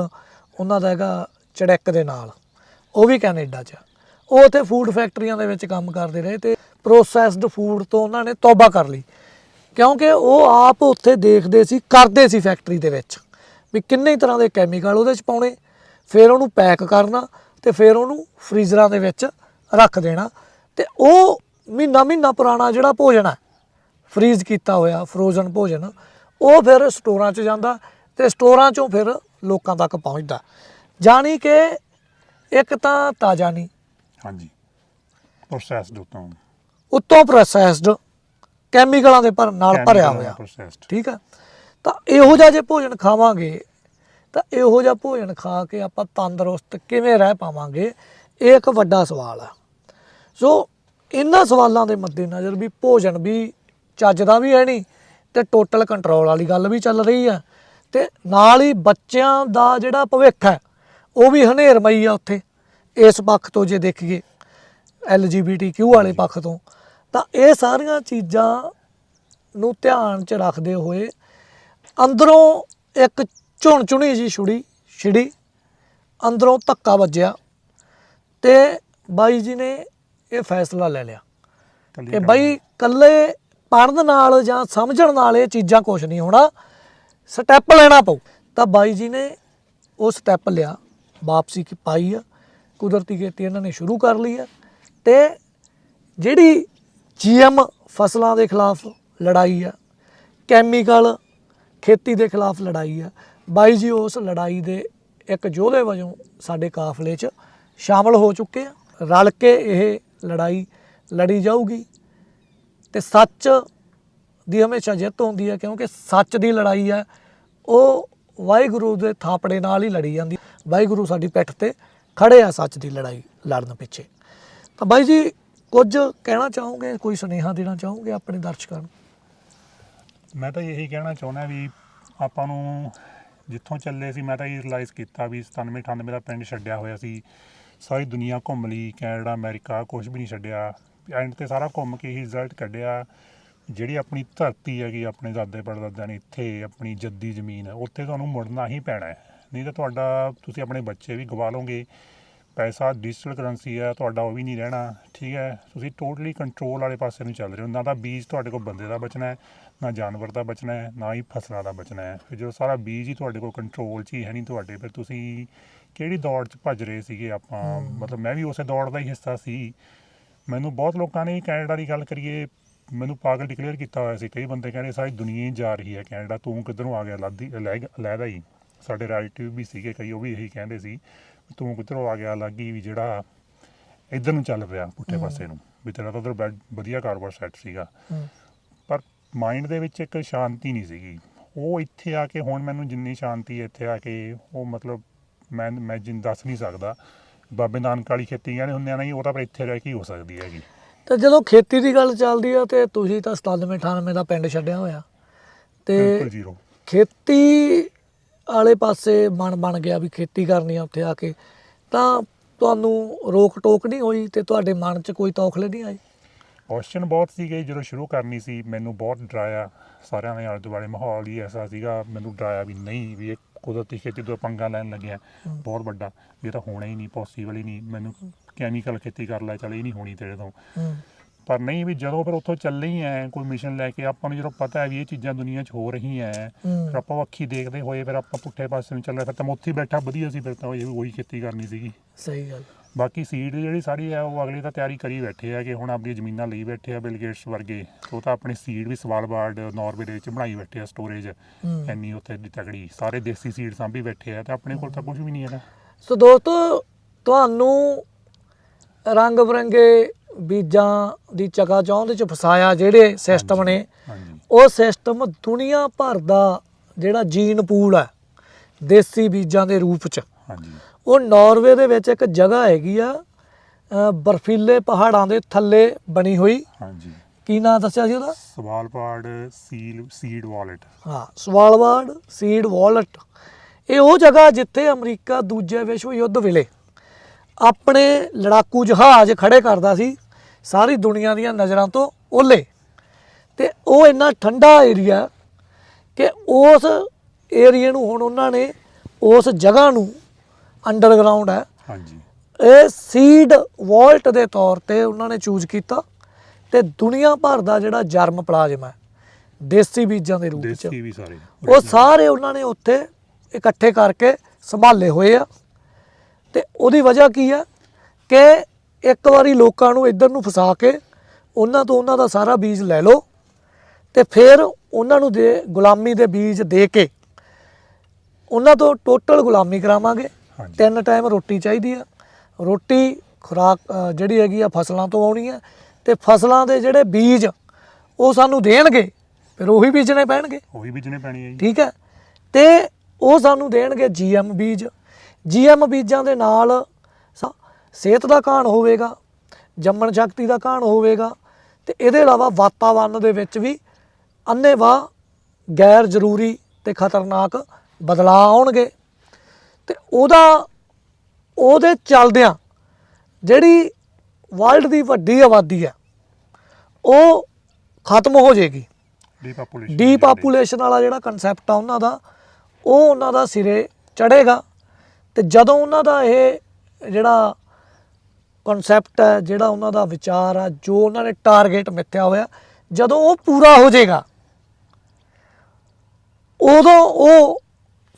Speaker 1: ਉਹਨਾਂ ਦਾ ਹੈਗਾ ਚੜੈਕ ਦੇ ਨਾਲ। ਉਹ ਵੀ ਕੈਨੇਡਾ 'ਚ ਆ। ਉਹ ਉੱਥੇ ਫੂਡ ਫੈਕਟਰੀਆਂ ਦੇ ਵਿੱਚ ਕੰਮ ਕਰਦੇ ਰਹੇ ਤੇ ਪ੍ਰੋਸੈਸਡ ਫੂਡ ਤੋਂ ਉਹਨਾਂ ਨੇ ਤੌਬਾ ਕਰ ਲਈ। ਕਿਉਂਕਿ ਉਹ ਆਪ ਉੱਥੇ ਦੇਖਦੇ ਸੀ ਕਰਦੇ ਸੀ ਫੈਕਟਰੀ ਦੇ ਵਿੱਚ। ਵੀ ਕਿੰਨੇ ਤਰ੍ਹਾਂ ਦੇ ਕੈਮੀਕਲ ਉਹਦੇ 'ਚ ਪਾਉਣੇ ਫਿਰ ਉਹਨੂੰ ਪੈਕ ਕਰਨਾ ਤੇ ਫਿਰ ਉਹਨੂੰ ਫਰੀਜ਼ਰਾਂ ਦੇ ਵਿੱਚ ਰੱਖ ਦੇਣਾ ਤੇ ਉਹ ਮਹੀਨਾ ਮਹੀਨਾ ਪੁਰਾਣਾ ਜਿਹੜਾ ਭੋਜਨ ਹੈ ਫਰੀਜ਼ ਕੀਤਾ ਹੋਇਆ ਫਰੋਜ਼ਨ ਭੋਜਨ ਉਹ ਫਿਰ ਸਟੋਰਾਂ 'ਚ ਜਾਂਦਾ ਤੇ ਸਟੋਰਾਂ 'ਚੋਂ ਫਿਰ ਲੋਕਾਂ ਤੱਕ ਪਹੁੰਚਦਾ। ਜਾਣੀ ਕਿ ਇੱਕ ਤਾਂ ਤਾਜ਼ਾ ਨਹੀਂ।
Speaker 2: ਹਾਂਜੀ। ਪ੍ਰੋਸੈਸਡ ਉਤੋਂ।
Speaker 1: ਉੱਤੋਂ ਪ੍ਰੋਸੈਸਡ ਕੈਮੀਕਲਾਂ ਦੇ ਪਰ ਨਾਲ ਭਰਿਆ ਹੋਇਆ। ਠੀਕ ਆ? ਤਾਂ ਇਹੋ ਜਿਹਾ ਜੇ ਭੋਜਨ ਖਾਵਾਂਗੇ ਤਾਂ ਇਹੋ ਜਿਹਾ ਭੋਜਨ ਖਾ ਕੇ ਆਪਾਂ ਤੰਦਰੁਸਤ ਕਿਵੇਂ ਰਹਿ ਪਾਵਾਂਗੇ ਇਹ ਇੱਕ ਵੱਡਾ ਸਵਾਲ ਆ। ਸੋ ਇਹਨਾਂ ਸਵਾਲਾਂ ਦੇ ਮੱਦੇਨਜ਼ਰ ਵੀ ਭੋਜਨ ਵੀ ਚੱਜ ਦਾ ਵੀ ਹੈ ਨਹੀਂ ਤੇ ਟੋਟਲ ਕੰਟਰੋਲ ਵਾਲੀ ਗੱਲ ਵੀ ਚੱਲ ਰਹੀ ਆ। ਤੇ ਨਾਲ ਹੀ ਬੱਚਿਆਂ ਦਾ ਜਿਹੜਾ ਭਵਿੱਖ ਹੈ ਉਹ ਵੀ ਹਨੇਰਮਈ ਆ ਉੱਥੇ ਇਸ ਪੱਖ ਤੋਂ ਜੇ ਦੇਖੀਏ। LGBTQ ਵਾਲੇ ਪੱਖ ਤੋਂ। ਤਾਂ ਇਹ ਸਾਰੀਆਂ ਚੀਜ਼ਾਂ ਨੂੰ ਧਿਆਨ 'ਚ ਰੱਖਦੇ ਹੋਏ ਅੰਦਰੋਂ ਇੱਕ ਝੁਣ ਝੁਣੀ ਜੀ ਛੁੜੀ ਛਿੜੀ ਅੰਦਰੋਂ ਧੱਕਾ ਵੱਜਿਆ ਤੇ ਬਾਈ ਜੀ ਨੇ ਇਹ ਫੈਸਲਾ ਲੈ ਲਿਆ ਕਿ ਬਾਈ ਕੱਲੇ ਪੜਨ ਨਾਲ ਜਾਂ ਸਮਝਣ ਨਾਲ ਇਹ ਚੀਜ਼ਾਂ ਕੁਝ ਨਹੀਂ ਹੋਣਾ ਸਟੈਪ ਲੈਣਾ ਪਊ। ਤਾਂ ਬਾਈ ਜੀ ਨੇ ਉਹ ਸਟੈਪ ਲਿਆ ਵਾਪਸੀ ਕੀ ਪਾਈ ਆ ਕੁਦਰਤੀ ਖੇਤੀ ਇਹਨਾਂ ਨੇ ਸ਼ੁਰੂ ਕਰ ਲਈ ਆ ਤੇ ਜਿਹੜੀ ਜੀਐਮ ਫਸਲਾਂ ਦੇ ਖਿਲਾਫ ਲੜਾਈ ਆ, ਕੈਮੀਕਲ ਖੇਤੀ ਦੇ ਖਿਲਾਫ ਲੜਾਈ ਆ। ਬਾਈ ਜੀ, ਉਸ ਲੜਾਈ ਦੇ ਇੱਕ ਯੋਧੇ ਵਜੋਂ ਸਾਡੇ ਕਾਫਲੇ 'ਚ ਸ਼ਾਮਲ ਹੋ ਚੁੱਕੇ ਆ। ਰਲ ਕੇ ਇਹ ਲੜਾਈ ਲੜੀ ਜਾਊਗੀ। ਤੇ ਸੱਚ ਦੀ ਹਮੇਸ਼ਾ ਜਿੱਤ ਹੁੰਦੀ ਹੈ ਕਿਉਂਕਿ ਸੱਚ ਦੀ ਲੜਾਈ ਹੈ ਉਹ ਵਾਹਿਗੁਰੂ ਦੇ ਥਾਪੜੇ ਨਾਲ ਹੀ ਲੜੀ ਜਾਂਦੀ। ਵਾਹਿਗੁਰੂ ਸਾਡੀ ਪਿੱਠ ਤੇ ਖੜੇ ਆ ਸੱਚ ਦੀ ਲੜਾਈ ਲੜਨ ਪਿੱਛੇ। ਤਾਂ ਬਾਈ ਜੀ ਕੁਝ ਕਹਿਣਾ ਚਾਹੋਗੇ, ਕੋਈ ਸੁਨੇਹਾ ਦੇਣਾ ਚਾਹੋਗੇ ਆਪਣੇ ਦਰਸ਼ਕਾਂ ਨੂੰ?
Speaker 2: ਮੈਂ ਤਾਂ ਇਹੀ ਕਹਿਣਾ ਚਾਹੁੰਦਾ ਵੀ ਆਪਾਂ ਨੂੰ ਜਿੱਥੋਂ ਚੱਲੇ ਸੀ, ਮੈਂ ਤਾਂ ਇਹ ਰਿਅਲਾਈਜ਼ ਕੀਤਾ ਵੀ 97 98 ਮੇਰਾ ਪਿੰਡ ਛੱਡਿਆ ਹੋਇਆ ਸੀ। ਸਾਰੀ ਦੁਨੀਆ ਘੁੰਮ ਲਈ, ਕੈਨੇਡਾ, ਅਮਰੀਕਾ ਕੁਝ ਵੀ ਨਹੀਂ ਛੱਡਿਆ। ਐਂਡ ਤੇ ਸਾਰਾ ਘੁੰਮ ਕੇ ਹੀ ਰਿਜ਼ਲਟ ਕੱਢਿਆ। ਜਿਹੜੀ ਆਪਣੀ ਧਰਤੀ ਹੈਗੀ, ਆਪਣੇ ਦਾਦੇ ਪੜਦਾਦਿਆਂ ਨੇ ਇੱਥੇ ਆਪਣੀ ਜੱਦੀ ਜ਼ਮੀਨ ਹੈ ਉੱਥੇ ਤੁਹਾਨੂੰ ਮੁੜਨਾ ਹੀ ਪੈਣਾ ਹੈ। ਨਹੀਂ ਤਾਂ ਤੁਹਾਡਾ, ਤੁਸੀਂ ਆਪਣੇ ਬੱਚੇ ਵੀ ਗਵਾ ਲਓਗੇ। ਪੈਸਾ ਡਿਜੀਟਲ ਕਰੰਸੀ ਹੈ ਤੁਹਾਡਾ ਉਹ ਵੀ ਨਹੀਂ ਰਹਿਣਾ ਠੀਕ ਹੈ? ਤੁਸੀਂ ਟੋਟਲੀ ਕੰਟਰੋਲ ਵਾਲੇ ਪਾਸੇ ਨੂੰ ਚੱਲ ਰਹੇ ਹੋ ਨਾ ਤਾਂ ਬੀਜ ਤੁਹਾਡੇ ਕੋਲ ਬੰਦੇ ਦਾ ਬਚਣਾ ਹੈ ਨਾ ਜਾਨਵਰ ਦਾ ਬਚਣਾ ਹੈ ਨਾ ਹੀ ਫਸਲਾਂ ਦਾ ਬਚਣਾ ਹੈ। ਫਿਰ ਜਦੋਂ ਸਾਰਾ ਬੀਜ ਹੀ ਤੁਹਾਡੇ ਕੋਲ ਕੰਟਰੋਲ 'ਚ ਹੀ ਹੈ ਨਹੀਂ ਤੁਹਾਡੇ ਫਿਰ ਤੁਸੀਂ ਕਿਹੜੀ ਦੌੜ 'ਚ ਭੱਜ ਰਹੇ ਸੀਗੇ ਆਪਾਂ? ਮਤਲਬ ਮੈਂ ਵੀ ਉਸੇ ਦੌੜ ਦਾ ਹੀ ਹਿੱਸਾ ਸੀ। ਮੈਨੂੰ ਬਹੁਤ ਲੋਕਾਂ ਨੇ ਕੈਨੇਡਾ ਦੀ ਗੱਲ ਕਰੀਏ ਮੈਨੂੰ ਪਾਗਲ ਡਿਕਲੇਅਰ ਕੀਤਾ ਹੋਇਆ ਸੀ ਕਈ ਬੰਦੇ ਕਹਿੰਦੇ ਸਾਰੀ ਦੁਨੀਆ ਹੀ ਜਾ ਰਹੀ ਹੈ ਕੈਨੇਡਾ ਤੂੰ ਕਿੱਧਰੋਂ ਆ ਗਿਆ ਲਾਦੀ ਲੈਦਾ ਹੀ। ਸਾਡੇ ਰਿਲੇਟਿਵ ਵੀ ਸੀਗੇ ਕਈ ਉਹ ਵੀ ਇਹੀ ਕਹਿੰਦੇ ਸੀ। ਤੂੰ ਕਿੱਧਰੋਂ ਆ ਗਿਆ? ਲੱਗੀ ਵੀ ਜਿਹੜਾ ਇੱਧਰ ਨੂੰ ਚੱਲ ਪਿਆ ਪੁੱਠੇ। ਪਾਸੇ ਨੂੰ। ਵੀ ਤੇਰਾ ਤਾਂ ਉਧਰ ਵਧੀਆ ਕਾਰੋਬਾਰ ਸੈੱਟ ਸੀਗਾ। ਪਰ ਮਾਈਂਡ ਦੇ ਵਿੱਚ ਇੱਕ ਸ਼ਾਂਤੀ ਨਹੀਂ ਸੀਗੀ। ਉਹ ਇੱਥੇ ਆ ਕੇ ਹੁਣ ਮੈਨੂੰ ਜਿੰਨੀ ਸ਼ਾਂਤੀ ਇੱਥੇ ਆ ਕੇ ਉਹ ਮਤਲਬ ਮੈਂ ਮੈਂ ਜਿੰਨ ਦੱਸ ਨਹੀਂ ਸਕਦਾ। ਬਾਬੇ ਨਾਨਕ ਵਾਲੀ ਖੇਤੀ ਕਹਿੰਦੇ ਹੁੰਦੇ ਆ ਨਹੀਂ ਉਹ ਤਾਂ ਪਰ ਇੱਥੇ ਰਹਿ ਕੇ ਹੀ ਹੋ ਸਕਦੀ ਹੈਗੀ।
Speaker 1: ਤੇ ਜਦੋਂ ਖੇਤੀ ਦੀ ਗੱਲ ਚੱਲਦੀ ਆ ਤੇ ਤੁਸੀਂ ਤਾਂ 97 98 ਦਾ ਪਿੰਡ ਛੱਡਿਆ ਹੋਇਆ। ਤੇ
Speaker 2: ਬਿਲਕੁਲ ਜ਼ੀਰੋ।
Speaker 1: ਖੇਤੀ ਵਾਲੇ ਪਾਸੇ ਮਨ ਬਣ ਗਿਆ ਵੀ ਖੇਤੀ ਕਰਨੀ ਆ ਉੱਥੇ ਆ ਕੇ ਤਾਂ ਤੁਹਾਨੂੰ ਰੋਕ ਟੋਕ ਨਹੀਂ ਹੋਈ ਤੇ ਤੁਹਾਡੇ ਮਨ 'ਚ ਕੋਈ ਤੌਖਲੇ ਨਹੀਂ ਆਈ
Speaker 2: ਕੁਐਸਚਨ ਬਹੁਤ ਸੀਗੇ ਜਦੋਂ ਸ਼ੁਰੂ ਕਰਨੀ ਸੀ ਮੈਨੂੰ ਬਹੁਤ ਡਰਾਇਆ। ਸਾਰਿਆਂ ਦੇ ਆਲੇ ਦੁਆਲੇ ਮਾਹੌਲ ਹੀ ਐਸਾ ਸੀਗਾ ਮੈਨੂੰ ਡਰਾਇਆ ਵੀ ਨਹੀਂ ਵੀ ਇਹ ਕੁਦਰਤੀ ਖੇਤੀ ਤੋਂ ਪੰਗਾ ਲੈਣ ਲੱਗਿਆ। ਬਹੁਤ ਵੱਡਾ। ਇਹ ਤਾਂ ਹੋਣਾ ਹੀ ਨਹੀਂ ਪੋਸੀਬਲ ਹੀ ਨਹੀਂ। ਮੈਨੂੰ ਕੈਮੀਕਲ ਖੇਤੀ ਕਰ ਲੈ ਚੱਲ ਇਹ ਨਹੀਂ ਹੋਣੀ ਤੇਰੇ ਤੋਂ। ਪਰ ਨਹੀਂ ਵੀ ਜਦੋਂ ਫਿਰ ਉੱਥੋਂ ਚੱਲੇ ਹੀ ਐ ਕੋਈ ਮਿਸ਼ਨ ਲੈ ਕੇ ਆਪਾਂ ਨੂੰ ਜਦੋਂ ਪਤਾ ਹੈ ਵੀ ਇਹ ਚੀਜ਼ਾਂ ਦੁਨੀਆ 'ਚ ਹੋ ਰਹੀਆਂ ਐ
Speaker 1: ਹੂੰ।
Speaker 2: ਫਿਰ ਆਪਾਂ ਅੱਖੀ ਦੇਖਦੇ ਹੋਏ ਫਿਰ ਆਪਾਂ ਪੁੱਠੇ ਪਾਸੇ ਨੂੰ ਚੱਲੇ ਫਿਰ ਤਾਂ ਉੱਥੇ ਹੀ ਬੈਠਾ ਵਧੀਆ ਸੀ ਫਿਰ ਤਾਂ ਇਹ ਉਹੀ ਖੇਤੀ ਕਰਨੀ ਸੀਗੀ।
Speaker 1: ਸਹੀ ਗੱਲ।
Speaker 2: ਬਾਕੀ ਸੀਡ ਜਿਹੜੀ ਸਾਰੀ ਹੈ ਉਹ ਅਗਲੇ ਤਾਂ ਤਿਆਰੀ ਕਰੀ ਬੈਠੇ ਆ ਕਿ ਹੁਣ ਆਪਣੀ ਜ਼ਮੀਨਾਂ ਲਈ ਬੈਠੇ ਆ ਬਿਲ ਗੇਟਸ ਵਰਗੇ ਉਹ ਤਾਂ ਆਪਣੀ ਸੀਡ ਵੀ ਸਵਾਲਬਾਰਡ ਨਾਰਵੇ ਦੇ ਵਿੱਚ ਬਣਾਈ ਬੈਠੇ ਆ ਸਟੋਰੇਜ
Speaker 1: ਹੂੰ।
Speaker 2: ਇੰਨੀ ਉੱਥੇ ਦੀ ਤਕੜੀ ਸਾਰੇ ਦੇਸੀ ਸੀਡ ਸਾਂਭੀ ਬੈਠੇ ਆ ਤੇ ਆਪਣੇ ਕੋਲ ਤਾਂ ਕੁਝ ਵੀ ਨਹੀਂ ਹੈਗਾ।
Speaker 1: ਸੋ ਦੋਸਤੋ ਤੁਹਾਨੂੰ ਰੰਗ ਬਰੰਗੇ ਬੀਜਾਂ ਦੀ ਚਕਾ ਚੌਂਦ ਚ ਫਸਾਇਆ ਜਿਹੜੇ ਸਿਸਟਮ ਨੇ ਉਹ ਸਿਸਟਮ ਦੁਨੀਆ ਭਰ ਦਾ ਜਿਹੜਾ ਜੀਨ ਪੂਲ ਹੈ ਦੇਸੀ ਬੀਜਾਂ ਦੇ ਰੂਪ ਚ।
Speaker 2: ਹਾਂਜੀ।
Speaker 1: ਉਹ ਨਾਰਵੇ ਦੇ ਵਿੱਚ ਇੱਕ ਜਗ੍ਹਾ ਹੈਗੀ ਆ ਬਰਫੀਲੇ ਪਹਾੜਾਂ ਦੇ ਥੱਲੇ ਬਣੀ ਹੋਈ।
Speaker 2: ਹਾਂਜੀ।
Speaker 1: ਕੀ ਨਾਂ ਦੱਸਿਆ ਸੀ ਉਹਦਾ?
Speaker 2: ਸਵਾਲਬਾਰਡ ਸੀਲ ਸੀਡ ਵਾਲਟ
Speaker 1: ਹਾਂ ਸਵਾਲਬਾਰਡ ਸੀਡ ਵਾਲਟ ਇਹ ਉਹ ਜਗ੍ਹਾ ਜਿੱਥੇ ਅਮਰੀਕਾ ਦੂਜੇ ਵਿਸ਼ਵ ਯੁੱਧ ਵੇਲੇ ਆਪਣੇ ਲੜਾਕੂ ਜਹਾਜ਼ ਖੜੇ ਕਰਦਾ ਸੀ ਸਾਰੀ ਦੁਨੀਆ ਦੀਆਂ ਨਜ਼ਰਾਂ ਤੋਂ ਓਲੇ ਤੇ ਉਹ ਇੰਨਾ ਠੰਡਾ ਏਰੀਆ ਕਿ ਉਸ ਏਰੀਏ ਨੂੰ ਹੁਣ ਉਹਨਾਂ ਨੇ ਉਸ ਜਗ੍ਹਾ ਨੂੰ ਅੰਡਰਗਰਾਉਂਡ ਹੈ।
Speaker 2: ਹਾਂਜੀ।
Speaker 1: ਇਹ ਸੀਡ ਵਾਲਟ ਦੇ ਤੌਰ ਤੇ ਉਹਨਾਂ ਨੇ ਚੂਜ਼ ਕੀਤਾ ਤੇ ਦੁਨੀਆ ਭਰ ਦਾ ਜਿਹੜਾ ਜਰਮ ਪਲਾਜ਼ਮ ਹੈ ਦੇਸੀ ਬੀਜਾਂ ਦੇ ਰੂਪ ਵਿੱਚ
Speaker 2: ਦੇਸੀ ਵੀ ਸਾਰੇ।
Speaker 1: ਉਹ ਸਾਰੇ ਉਹਨਾਂ ਨੇ ਉੱਥੇ ਇਕੱਠੇ ਕਰਕੇ ਸੰਭਾਲੇ ਹੋਏ ਆ। ਤੇ ਉਹਦੀ ਵਜ੍ਹਾ ਕੀ ਆ? ਕਿ ਇੱਕ ਵਾਰੀ ਲੋਕਾਂ ਨੂੰ ਇੱਧਰ ਨੂੰ ਫਸਾ ਕੇ ਉਹਨਾਂ ਤੋਂ ਉਹਨਾਂ ਦਾ ਸਾਰਾ ਬੀਜ ਲੈ ਲਓ ਤੇ ਫਿਰ ਉਹਨਾਂ ਨੂੰ ਦੇ ਗੁਲਾਮੀ ਦੇ ਬੀਜ ਦੇ ਕੇ ਉਹਨਾਂ ਤੋਂ ਟੋਟਲ ਗੁਲਾਮੀ ਕਰਾਵਾਂਗੇ। ਤਿੰਨ ਟਾਈਮ ਰੋਟੀ ਚਾਹੀਦੀ ਆ। ਰੋਟੀ ਖੁਰਾਕ ਜਿਹੜੀ ਹੈਗੀ ਆ ਫਸਲਾਂ ਤੋਂ ਆਉਣੀ ਆ ਤੇ ਫਸਲਾਂ ਦੇ ਜਿਹੜੇ ਬੀਜ ਉਹ ਸਾਨੂੰ ਦੇਣਗੇ ਫਿਰ ਉਹੀ ਬੀਜਣੇ ਪੈਣਗੇ।
Speaker 2: ਉਹੀ ਬੀਜਣੇ ਪੈਣੀ ਹੈ ਜੀ।
Speaker 1: ਠੀਕ ਹੈ ਤੇ ਉਹ ਸਾਨੂੰ ਦੇਣਗੇ ਜੀਐਮ ਬੀਜ। ਜੀਐਮ ਬੀਜਾਂ ਦੇ ਨਾਲ ਸਿਹਤ ਦਾ ਘਾਣ ਹੋਵੇਗਾ ਜੰਮਣ ਸ਼ਕਤੀ ਦਾ ਘਾਣ ਹੋਵੇਗਾ ਤੇ ਇਹਦੇ ਇਲਾਵਾ ਵਾਤਾਵਰਣ ਦੇ ਵਿੱਚ ਵੀ ਅੰਨੇਵਾਹ ਗੈਰ ਜ਼ਰੂਰੀ ਤੇ ਖਤਰਨਾਕ ਬਦਲਾਅ ਆਉਣਗੇ। ਤੇ ਉਹਦਾ ਉਹਦੇ ਚੱਲਦਿਆਂ ਜਿਹੜੀ ਵਰਲਡ ਦੀ ਵੱਡੀ ਆਬਾਦੀ ਹੈ ਉਹ ਖਤਮ ਹੋ ਜਾਏਗੀ।
Speaker 2: ਡੀਪਾਪੂਲੇਸ਼ਨ
Speaker 1: ਡੀਪਾਪੂਲੇਸ਼ਨ ਵਾਲਾ। ਜਿਹੜਾ ਕਨਸੈਪਟ ਆ ਉਹਨਾਂ ਦਾ ਉਹ ਉਹਨਾਂ ਦਾ ਸਿਰੇ ਚੜੇਗਾ ਤੇ ਜਦੋਂ ਉਹਨਾਂ ਦਾ ਇਹ ਜਿਹੜਾ ਕਨਸੈਪਟ ਹੈ, ਜਿਹੜਾ ਉਹਨਾਂ ਦਾ ਵਿਚਾਰ ਆ, ਜੋ ਉਹਨਾਂ ਨੇ ਟਾਰਗੇਟ ਮਿੱਥਿਆ ਹੋਇਆ, ਜਦੋਂ ਉਹ ਪੂਰਾ ਹੋ ਜਾਏਗਾ, ਉਦੋਂ ਉਹ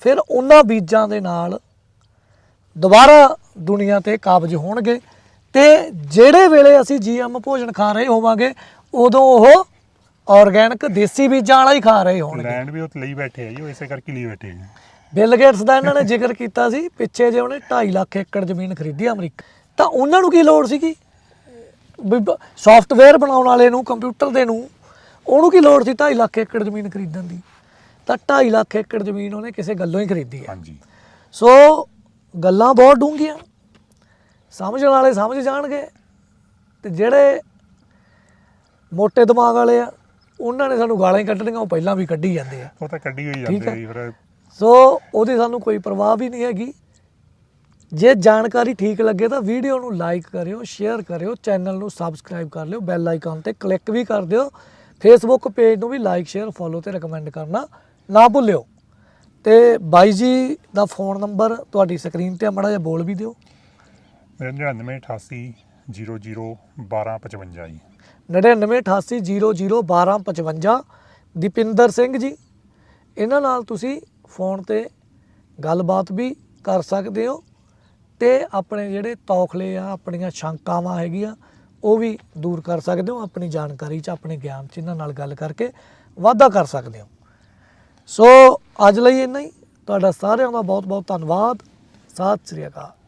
Speaker 1: ਫਿਰ ਉਹਨਾਂ ਬੀਜਾਂ ਦੇ ਨਾਲ ਦੁਬਾਰਾ ਦੁਨੀਆ ਤੇ ਕਾਬਜ ਹੋਣਗੇ ਤੇ ਜਿਹੜੇ ਵੇਲੇ ਅਸੀਂ ਜੀਐਮ ਭੋਜਨ ਖਾ ਰਹੇ ਹੋਵਾਂਗੇ, ਉਦੋਂ ਉਹ ਆਰਗੈਨਿਕ ਦੇਸੀ ਬੀਜਾਂ ਵਾਲਾ ਹੀ ਖਾ ਰਹੇ ਹੋਣਗੇ।
Speaker 2: ਲੈਂਡ ਵੀ ਉਹ ਲਈ ਬੈਠੇ ਆ ਜੀ, ਉਹ ਇਸੇ ਕਰਕੇ ਲਈ ਬੈਠੇ ਆ।
Speaker 1: ਬਿਲ ਗੇਟਸ ਦਾ ਇਹਨਾਂ ਨੇ ਜ਼ਿਕਰ ਕੀਤਾ ਸੀ ਪਿੱਛੇ ਜੇ ਉਹਨੇ 2.5 ਲੱਖ ਏਕੜ ਜ਼ਮੀਨ ਖਰੀਦੀ ਅਮਰੀਕਾ ਤਾਂ ਉਹਨਾਂ ਨੂੰ ਕੀ ਲੋੜ ਸੀਗੀ? ਸੌਫਟਵੇਅਰ ਬਣਾਉਣ ਵਾਲੇ ਨੂੰ ਕੰਪਿਊਟਰ ਦੇ ਨੂੰ ਉਹਨੂੰ ਕੀ ਲੋੜ ਸੀ 2.5 ਲੱਖ ਏਕੜ ਜ਼ਮੀਨ ਖਰੀਦਣ ਦੀ? ਤਾਂ 2.5 ਲੱਖ ਏਕੜ ਜ਼ਮੀਨ ਉਹਨੇ ਕਿਸੇ ਗੱਲੋਂ ਹੀ ਖਰੀਦੀ ਹੈ
Speaker 2: ਹਾਂਜੀ।
Speaker 1: ਸੋ ਗੱਲਾਂ ਬਹੁਤ ਡੂੰਘੀਆਂ। ਸਮਝਣ ਵਾਲੇ ਸਮਝ ਜਾਣਗੇ। ਤੇ ਜਿਹੜੇ ਮੋਟੇ ਦਿਮਾਗ ਵਾਲੇ ਆ ਉਹਨਾਂ ਨੇ ਸਾਨੂੰ ਗਾਲਾਂ ਹੀ ਕੱਢਣੀਆਂ ਉਹ ਪਹਿਲਾਂ ਵੀ ਕੱਢੀ ਜਾਂਦੇ ਆ।
Speaker 2: ਉਹ ਤਾਂ ਕੱਢੀ ਹੋਈ ਜਾਂਦੇ। ਆ ਜੀ ਫਿਰ
Speaker 1: ਸੋ ਉਹਦੀ ਸਾਨੂੰ ਕੋਈ ਪਰਵਾਹ ਵੀ ਨਹੀਂ ਹੈਗੀ। ਜੇ ਜਾਣਕਾਰੀ ਠੀਕ ਲੱਗੇ ਤਾਂ ਵੀਡੀਓ ਨੂੰ ਲਾਈਕ ਕਰਿਓ ਸ਼ੇਅਰ ਕਰਿਓ ਚੈਨਲ ਨੂੰ ਸਬਸਕ੍ਰਾਈਬ ਕਰ ਲਿਓ ਬੈਲ ਆਈਕਨ ਤੇ ਕਲਿੱਕ ਵੀ ਕਰ ਦਿਓ। ਫੇਸਬੁੱਕ ਪੇਜ ਨੂੰ ਵੀ ਲਾਈਕ ਸ਼ੇਅਰ ਫੋਲੋ ਤੇ ਰეკਮੈਂਡ ਕਰਨਾ ਨਾ ਭੁੱਲਿਓ। ਤੇ ਬਾਈ ਜੀ ਦਾ ਫੋਨ ਨੰਬਰ ਤੁਹਾਡੀ ਸਕਰੀਨ ਤੇ ਮੜਾ ਜਿਹਾ ਬੋਲ ਵੀ ਦਿਓ।
Speaker 2: ਮੇਰਾ 9988 00 1255 ਜੀ।
Speaker 1: 9988001255 ਦੀਪਿੰਦਰ ਸਿੰਘ ਜੀ। ਇਹਨਾਂ ਨਾਲ ਤੁਸੀਂ ਫੋਨ ਤੇ ਗੱਲਬਾਤ ਵੀ ਕਰ ਸਕਦੇ ਹੋ ਤੇ ਆਪਣੇ ਜਿਹੜੇ ਤੌਖਲੇ ਆ, ਆਪਣੀਆਂ ਸ਼ੰਕਾਵਾਂ ਹੈਗੀਆਂ, ਉਹ ਵੀ ਦੂਰ ਕਰ ਸਕਦੇ ਹੋ, ਆਪਣੀ ਜਾਣਕਾਰੀ 'ਚ, ਆਪਣੇ ਗਿਆਨ 'ਚ, ਇਹਨਾਂ ਨਾਲ ਗੱਲ ਕਰਕੇ ਵਾਧਾ ਕਰ ਸਕਦੇ ਹੋ। ਸੋ ਅੱਜ ਲਈ ਇੰਨਾ ਹੀ। ਤੁਹਾਡਾ ਸਾਰਿਆਂ ਦਾ ਬਹੁਤ ਬਹੁਤ ਧੰਨਵਾਦ। ਸਤਿ ਸ੍ਰੀ ਅਕਾਲ।